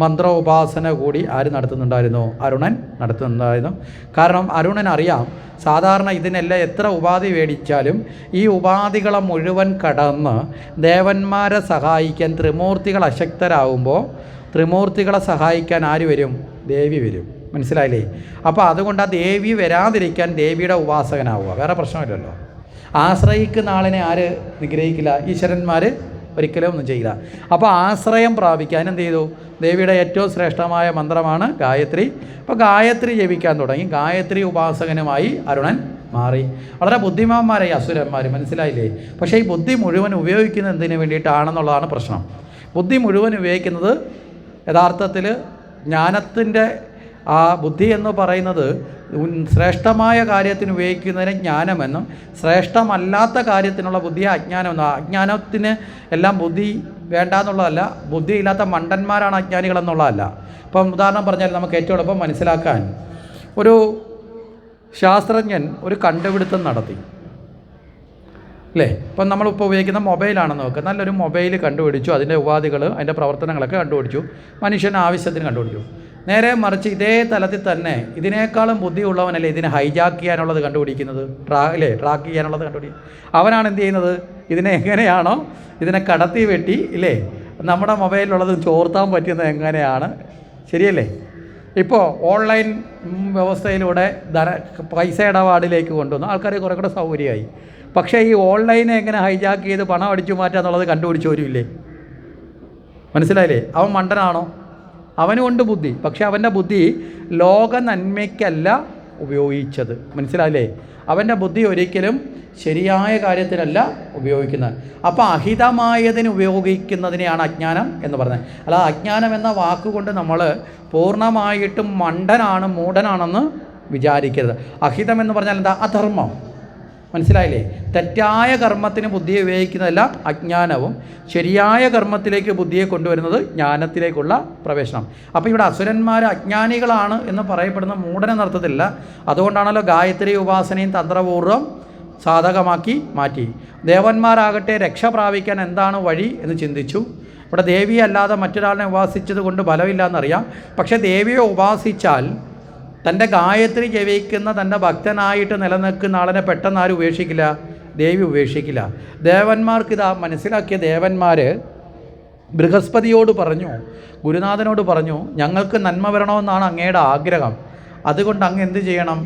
മന്ത്ര ഉപാസന കൂടി ആര് നടത്തുന്നുണ്ടായിരുന്നു? അരുണൻ നടത്തുന്നുണ്ടായിരുന്നു. കാരണം അരുണൻ അറിയാം സാധാരണ ഇതിനെല്ലാം എത്ര ഉപാധി മേടിച്ചാലും ഈ ഉപാധികളെ മുഴുവൻ കടന്ന് ദേവന്മാരെ സഹായിക്കാൻ ത്രിമൂർത്തികൾ അശക്തരാകുമ്പോൾ ത്രിമൂർത്തികളെ സഹായിക്കാൻ ആര് വരും? ദേവി വരും. മനസ്സിലായില്ലേ? അപ്പോൾ അതുകൊണ്ട് ആ ദേവി വരാതിരിക്കാൻ ദേവിയുടെ ഉപാസകനാവുക. വേറെ പ്രശ്നമില്ലല്ലോ. ആശ്രയിക്കുന്ന ആളിനെ ആര് നിഗ്രഹിക്കില്ല? ഈശ്വരന്മാർ ഒരിക്കലും ഒന്നും ചെയ്യില്ല. അപ്പോൾ ആശ്രയം പ്രാപിക്കാൻ എന്ത് ചെയ്തു? ദേവിയുടെ ഏറ്റവും ശ്രേഷ്ഠമായ മന്ത്രമാണ് ഗായത്രി. അപ്പോൾ ഗായത്രി ജപിക്കാൻ തുടങ്ങി. ഗായത്രി ഉപാസകനുമായി അരുണൻ മാറി. വളരെ ബുദ്ധിമാന്മാരായി അസുരന്മാർ മനസ്സിലായില്ലേ? പക്ഷേ ഈ ബുദ്ധി മുഴുവൻ ഉപയോഗിക്കുന്നത് എന്തിനു വേണ്ടിയിട്ടാണെന്നുള്ളതാണ് പ്രശ്നം. ബുദ്ധി മുഴുവൻ ഉപയോഗിക്കുന്നത് യഥാർത്ഥത്തിൽ ജ്ഞാനത്തിന്റെ ആ ബുദ്ധി എന്ന് പറയുന്നത് ശ്രേഷ്ഠമായ കാര്യത്തിന് ഉപയോഗിക്കുന്നതിന് ജ്ഞാനമെന്നും ശ്രേഷ്ഠമല്ലാത്ത കാര്യത്തിനുള്ള ബുദ്ധിയെ അജ്ഞാനമെന്നും. അജ്ഞാനത്തിന് എല്ലാം ബുദ്ധി വേണ്ട എന്നുള്ളതല്ല ബുദ്ധിയില്ലാത്ത മണ്ടന്മാരാണ് അജ്ഞാനികൾ എന്നുള്ളതല്ല ഇപ്പം ഉദാഹരണം പറഞ്ഞാൽ നമുക്ക് ഏറ്റവും എളുപ്പം മനസ്സിലാക്കാൻ ഒരു ശാസ്ത്രജ്ഞൻ ഒരു കണ്ടുപിടുത്തം നടത്തി. അല്ലേ? ഇപ്പം നമ്മളിപ്പോൾ ഉപയോഗിക്കുന്ന മൊബൈലാണെന്ന് നോക്കുക നല്ലൊരു മൊബൈൽ കണ്ടുപിടിച്ചു അതിന്റെ ഉപാധികൾ അതിന്റെ പ്രവർത്തനങ്ങളൊക്കെ കണ്ടുപിടിച്ചു. മനുഷ്യൻ ആവശ്യത്തിന് കണ്ടുപിടിച്ചു. നേരെ മറിച്ച് ഇതേ തലത്തിൽ തന്നെ ഇതിനേക്കാളും ബുദ്ധിയുള്ളവനല്ലേ ഇതിനെ ഹൈജാക്ക് ചെയ്യാനുള്ളത് കണ്ടുപിടിക്കുന്നത്? ട്രാ അല്ലേ? ട്രാക്ക് ചെയ്യാനുള്ളത് കണ്ടുപിടിക്കും അവനാണ് എന്ത് ചെയ്യുന്നത്? ഇതിനെ എങ്ങനെയാണോ ഇതിനെ കടത്തി വെട്ടി ഇല്ലേ? നമ്മുടെ മൊബൈലിലുള്ളത് ചോർത്താൻ പറ്റുന്നത് എങ്ങനെയാണ്? ശരിയല്ലേ? ഇപ്പോൾ ഓൺലൈൻ വ്യവസ്ഥയിലൂടെ ധന പൈസ ഇടപാടിലേക്ക് കൊണ്ടുവന്നു. ആൾക്കാർ കുറേ കൂടെ സൗകര്യമായി. പക്ഷേ ഈ ഓൺലൈനെ എങ്ങനെ ഹൈജാക്ക് ചെയ്ത് പണം അടിച്ചു മാറ്റുക എന്നുള്ളത് കണ്ടുപിടിച്ചവരുമില്ലേ മനസ്സിലായില്ലേ? അവൻ മണ്ടനാണോ? അവനുണ്ട് ബുദ്ധി. പക്ഷെ അവന്റെ ബുദ്ധി ലോക നന്മയ്ക്കല്ല ഉപയോഗിച്ചത്. മനസ്സിലായില്ലേ? അവന്റെ ബുദ്ധി ഒരിക്കലും ശരിയായ കാര്യത്തിനല്ല ഉപയോഗിക്കുന്നത്. അപ്പോൾ അഹിതമായതിന് ഉപയോഗിക്കുന്നതിനെയാണ് അജ്ഞാനം എന്ന് പറയുന്നത്. അല്ല അജ്ഞാനം എന്ന വാക്കുകൊണ്ട് നമ്മൾ പൂർണമായിട്ടും മണ്ടനാണ് മൂഢനാണെന്ന് വിചാരിക്കരുത്. അഹിതം എന്ന് പറഞ്ഞാൽ എന്താ? അധർമ്മം. മനസ്സിലായില്ലേ? തെറ്റായ കർമ്മത്തിന് ബുദ്ധിയെ ഉപയോഗിക്കുന്നതല്ല അജ്ഞാനവും. ശരിയായ കർമ്മത്തിലേക്ക് ബുദ്ധിയെ കൊണ്ടുവരുന്നത് ജ്ഞാനത്തിലേക്കുള്ള പ്രവേശനം. അപ്പോൾ ഇവിടെ അസുരന്മാർ അജ്ഞാനികളാണ് എന്ന് പറയപ്പെടുന്ന മൂഢനെന്നർത്ഥത്തില്ല അതുകൊണ്ടാണല്ലോ ഗായത്രി ഉപാസനയും തന്ത്രപൂർവം സാധകമാക്കി മാറ്റി. ദേവന്മാരാകട്ടെ രക്ഷ പ്രാപിക്കാൻ എന്താണ് വഴി എന്ന് ചിന്തിച്ചു. ഇവിടെ ദേവിയെ അല്ലാതെ മറ്റൊരാളിനെ ഉപാസിച്ചത് കൊണ്ട് ഫലമില്ല എന്നറിയാം പക്ഷേ ദേവിയെ ഉപാസിച്ചാൽ തന്റെ ഗായത്രി ജപിക്കുന്ന തന്റെ ഭക്തനായിട്ട് നിലനിൽക്കുന്ന ആളിനെ പെട്ടെന്ന് ആരും ഉപേക്ഷിക്കില്ല ദേവി ഉപേക്ഷിക്കില്ല. ദേവന്മാർക്ക് ഇതാ മനസ്സിലാക്കിയ ദേവന്മാർ ബൃഹസ്പതിയോട് പറഞ്ഞു ഗുരുനാഥനോട് പറഞ്ഞു ഞങ്ങൾക്ക് നന്മ വരണമെന്നാണ് അങ്ങയുടെ ആഗ്രഹം. അതുകൊണ്ട് അങ്ങ് എന്ത് ചെയ്യണം?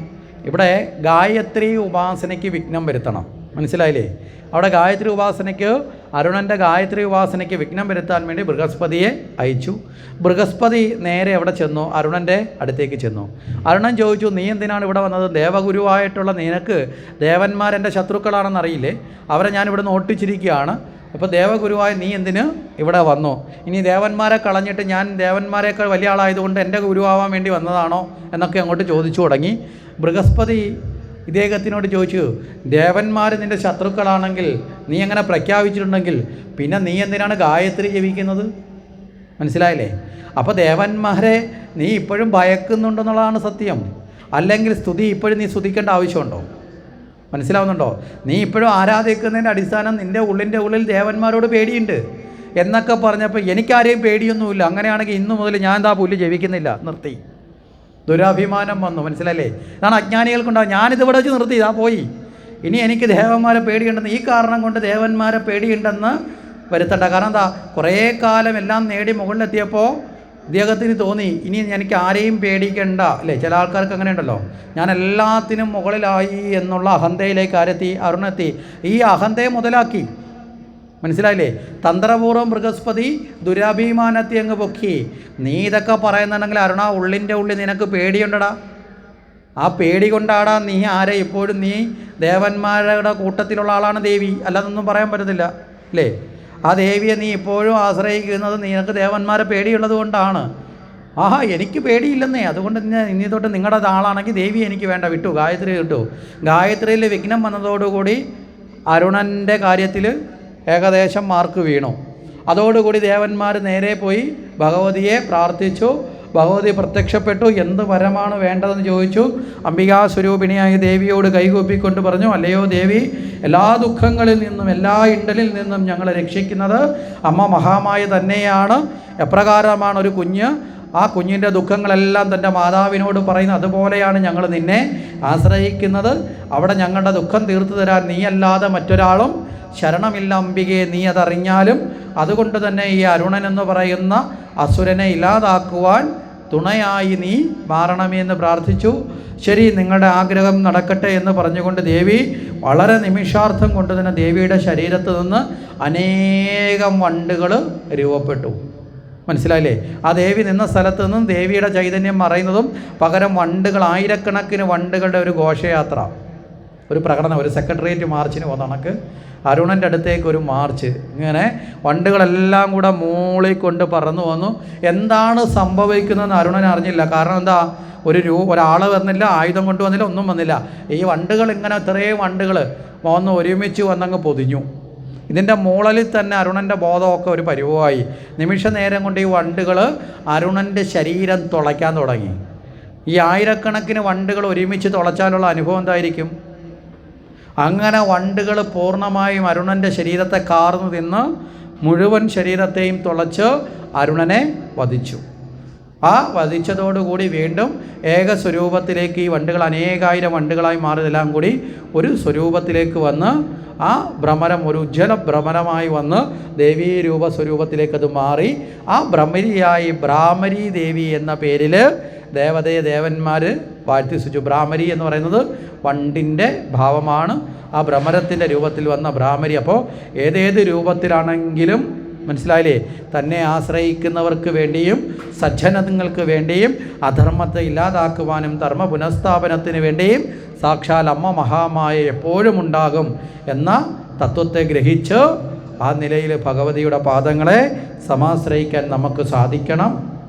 ഇവിടെ ഗായത്രി ഉപാസനയ്ക്ക് വിഘ്നം വരുത്തണം. മനസ്സിലായില്ലേ? അവിടെ ഗായത്രി ഉപാസനയ്ക്ക് അരുണന്റെ ഗായത്രി ഉപാസനയ്ക്ക് വിഘ്നം വരുത്താൻ വേണ്ടി ബൃഹസ്പതിയെ അയച്ചു. ബൃഹസ്പതി നേരെ അവിടെ ചെന്നു? അരുണന്റെ അടുത്തേക്ക് ചെന്നു. അരുണൻ ചോദിച്ചു നീ എന്തിനാണ് ഇവിടെ വന്നത്? ദേവഗുരുവായിട്ടുള്ള നിനക്ക് ദേവന്മാരെന്റെ ശത്രുക്കളാണെന്ന് അറിയില്ലേ? അവരെ ഞാൻ ഇവിടെ ഓട്ടിച്ചിരിക്കുകയാണ്. അപ്പോൾ ദേവഗുരുവായ നീ എന്തിന് ഇവിടെ വന്നോ? ഇനി ദേവന്മാരെ കളഞ്ഞിട്ട് ഞാൻ ദേവന്മാരെക്കാൾ വലിയ ആളായതുകൊണ്ട് എന്റെ ഗുരുവാവാൻ വേണ്ടി വന്നതാണോ? എന്നൊക്കെ അങ്ങോട്ട് ചോദിച്ചു തുടങ്ങി. ബൃഹസ്പതി ഇദ്ദേഹത്തിനോട് ചോദിച്ചു ദേവന്മാർ നിന്റെ ശത്രുക്കളാണെങ്കിൽ നീ അങ്ങനെ പ്രഖ്യാപിച്ചിട്ടുണ്ടെങ്കിൽ പിന്നെ നീ എന്തിനാണ് ഗായത്രി ജപിക്കുന്നത്? മനസ്സിലായില്ലേ? അപ്പോൾ ദേവന്മാരെ നീ ഇപ്പോഴും ഭയക്കുന്നുണ്ടെന്നുള്ളതാണ് സത്യം. അല്ലെങ്കിൽ സ്തുതി ഇപ്പോഴും നീ സ്തുതിക്കേണ്ട ആവശ്യമുണ്ടോ? മനസ്സിലാവുന്നുണ്ടോ? നീ ഇപ്പോഴും ആരാധിക്കുന്നതിന്റെ അടിസ്ഥാനം നിന്റെ ഉള്ളിന്റെ ഉള്ളിൽ ദേവന്മാരോട് പേടിയുണ്ട്. എന്നൊക്കെ പറഞ്ഞപ്പോൾ എനിക്കാരെയും പേടിയൊന്നുമില്ല. അങ്ങനെയാണെങ്കിൽ ഇന്നു മുതൽ ഞാൻ എന്താ പുല്ല് ജപിക്കുന്നില്ല. നിർത്തി. ദുരാഭിമാനം വന്നു. മനസ്സിലല്ലേ? ഇതാണ് അജ്ഞാനികൾക്കുണ്ടാവും ഞാനിത് ഇവിടെ വെച്ച് നിർത്തി ഇതാ പോയി. ഇനി എനിക്ക് ദേവന്മാരെ പേടിയുണ്ടെന്ന് ഈ കാരണം കൊണ്ട് ദേവന്മാരെ പേടിയുണ്ടെന്ന് വരുത്തണ്ട. കാരണം എന്താ? കുറേ കാലം എല്ലാം നേടി മുകളിലെത്തിയപ്പോൾ ഇദ്ദേഹത്തിന് തോന്നി ഇനി എനിക്ക് ആരെയും പേടിക്കണ്ട. അല്ലേ? ചില ആൾക്കാർക്ക് അങ്ങനെ ഉണ്ടല്ലോ ഞാൻ എല്ലാത്തിനും മുകളിലായി എന്നുള്ള അഹന്തയിലേക്ക് ആരെത്തി? അരുണെത്തി. ഈ അഹന്തയെ മുതലാക്കി. മനസ്സിലായില്ലേ? തന്ത്രപൂർവം ബൃഹസ്പതി ദുരാഭിമാനത്തെ അങ്ങ് പൊക്കി. നീ ഇതൊക്കെ പറയുന്നുണ്ടെങ്കിൽ അരുണ ഉള്ളിന്റെ ഉള്ളിൽ നിനക്ക് പേടിയുണ്ടടാ. ആ പേടി കൊണ്ടാടാ നീ ആരെ ഇപ്പോഴും നീ ദേവന്മാരുടെ കൂട്ടത്തിലുള്ള ആളാണ് ദേവി. അല്ലാതൊന്നും പറയാൻ പറ്റത്തില്ല അല്ലേ? ആ ദേവിയെ നീ ഇപ്പോഴും ആശ്രയിക്കുന്നത് നിനക്ക് ദേവന്മാരെ പേടിയുള്ളത് കൊണ്ടാണ്. ആഹാ എനിക്ക് പേടിയില്ലെന്നേ. അതുകൊണ്ട് ഇനി തൊട്ട് നിങ്ങളുടെ ആളാണെങ്കിൽ ദേവി എനിക്ക് വേണ്ട. വിട്ടു ഗായത്രി വിട്ടു. ഗായത്രിയിൽ വിഘ്നം വന്നതോടുകൂടി അരുണന്റെ കാര്യത്തിൽ ഏകദേശം മാർക്ക് വീണു. അതോടുകൂടി ദേവന്മാർ നേരെ പോയി ഭഗവതിയെ പ്രാർത്ഥിച്ചു. ഭഗവതി പ്രത്യക്ഷപ്പെട്ടു. എന്ത് വരമാണ് വേണ്ടതെന്ന് ചോദിച്ചു. അംബികാ സ്വരൂപിണിയായ ദേവിയോട് കൈകൂപ്പിക്കൊണ്ട് പറഞ്ഞു അല്ലയോ ദേവി എല്ലാ ദുഃഖങ്ങളിൽ നിന്നും എല്ലാ ഇണ്ടലിൽ നിന്നും ഞങ്ങളെ രക്ഷിക്കുന്നത് അമ്മ മഹാമായി തന്നെയാണ്. എപ്രകാരമാണ് ഒരു കുഞ്ഞ് ആ കുഞ്ഞിന്റെ ദുഃഖങ്ങളെല്ലാം തന്റെ മാതാവിനോട് പറയുന്നത് അതുപോലെയാണ് ഞങ്ങൾ നിന്നെ ആശ്രയിക്കുന്നത്. അവിടെ ഞങ്ങളുടെ ദുഃഖം തീർത്തു തരാൻ നീയല്ലാതെ മറ്റൊരാളും ശരണമില്ല അംബികയെ നീ അതറിഞ്ഞാലും. അതുകൊണ്ട് തന്നെ ഈ അരുണൻ എന്ന് പറയുന്ന അസുരനെ ഇല്ലാതാക്കുവാൻ തുണയായി നീ മാറണമെന്ന് പ്രാർത്ഥിച്ചു. ശരി നിങ്ങളുടെ ആഗ്രഹം നടക്കട്ടെ എന്ന് പറഞ്ഞുകൊണ്ട് ദേവി വളരെ നിമിഷാർത്ഥം കൊണ്ട് തന്നെ ദേവിയുടെ ശരീരത്ത് നിന്ന് അനേകം വണ്ടുകൾ രൂപപ്പെട്ടു. മനസ്സിലായില്ലേ? ആ ദേവി നിന്ന സ്ഥലത്ത് നിന്നും ദേവിയുടെ ചൈതന്യം മറയുന്നതും പകരം വണ്ടുകൾ ആയിരക്കണക്കിന് വണ്ടുകളുടെ ഒരു ഘോഷയാത്ര. ഒരു പ്രകടനം ഒരു സെക്രട്ടേറിയറ്റ് മാർച്ചിന് പോകുന്ന കണക്ക്. അരുണന്റെ അടുത്തേക്ക് ഒരു മാർച്ച്. ഇങ്ങനെ വണ്ടുകളെല്ലാം കൂടെ മൂളി കൊണ്ട് പറന്നു വന്നു. എന്താണ് സംഭവിക്കുന്നതെന്ന് അരുണൻ അറിഞ്ഞില്ല. കാരണം എന്താ? ഒരു രൂ ഒരാൾ വന്നില്ല ആയുധം കൊണ്ടുവന്നില്ല ഒന്നും വന്നില്ല. ഈ വണ്ടുകൾ ഇങ്ങനെ ഇത്രയും വണ്ടുകൾ വന്ന് ഒരുമിച്ച് വന്നങ്ങ് പൊതിഞ്ഞു. ഇതിന്റെ മൂളലിൽ തന്നെ അരുണന്റെ ബോധമൊക്കെ ഒരു പരിവമായി നിമിഷ നേരം കൊണ്ട് ഈ വണ്ടുകൾ അരുണന്റെ ശരീരം തുളയ്ക്കാൻ തുടങ്ങി. ഈ ആയിരക്കണക്കിന് വണ്ടുകൾ ഒരുമിച്ച് തുളച്ചാലുള്ള അനുഭവം എന്തായിരിക്കും? അങ്ങനെ വണ്ടുകൾ പൂർണമായും അരുണന്റെ ശരീരത്തെ കാർന്നു തിന്ന് മുഴുവൻ ശരീരത്തെയും തുളച്ച് അരുണനെ വധിച്ചു. ആ വധിച്ചതോടുകൂടി വീണ്ടും ഏക സ്വരൂപത്തിലേക്ക് ഈ വണ്ടുകൾ അനേകായിരം വണ്ടുകളായി മാറിയതെല്ലാം കൂടി ഒരു സ്വരൂപത്തിലേക്ക് വന്ന് ആ ഭ്രമരം ഒരു ഉജ്ജ്വല ഭ്രമരമായി വന്ന് ദേവീ രൂപ സ്വരൂപത്തിലേക്ക് അത് മാറി. ആ ഭ്രമരിയായി ബ്രാഹ്മരി ദേവി എന്ന പേരിൽ ദേവതയെ ദേവന്മാർ വാഴ്ത്തി സുചു ബ്രാഹ്മരി എന്ന് പറയുന്നത് പണ്ടിന്റെ ഭാവമാണ്. ആ ഭ്രമരത്തിന്റെ രൂപത്തിൽ വന്ന ബ്രാഹ്മരി അപ്പോൾ ഏതേത് രൂപത്തിലാണെങ്കിലും മനസ്സിലായില്ലേ? തന്നെ ആശ്രയിക്കുന്നവർക്ക് വേണ്ടിയും സജ്ജനങ്ങൾക്ക് വേണ്ടിയും അധർമ്മത്തെ ഇല്ലാതാക്കുവാനും ധർമ്മ പുനഃസ്ഥാപനത്തിന് വേണ്ടിയും സാക്ഷാൽ അമ്മ മഹാമായ എപ്പോഴും ഉണ്ടാകും എന്ന തത്വത്തെ ഗ്രഹിച്ച് ആ നിലയിൽ ഭഗവതിയുടെ പാദങ്ങളെ സമാശ്രയിക്കാൻ നമുക്ക് സാധിക്കണം.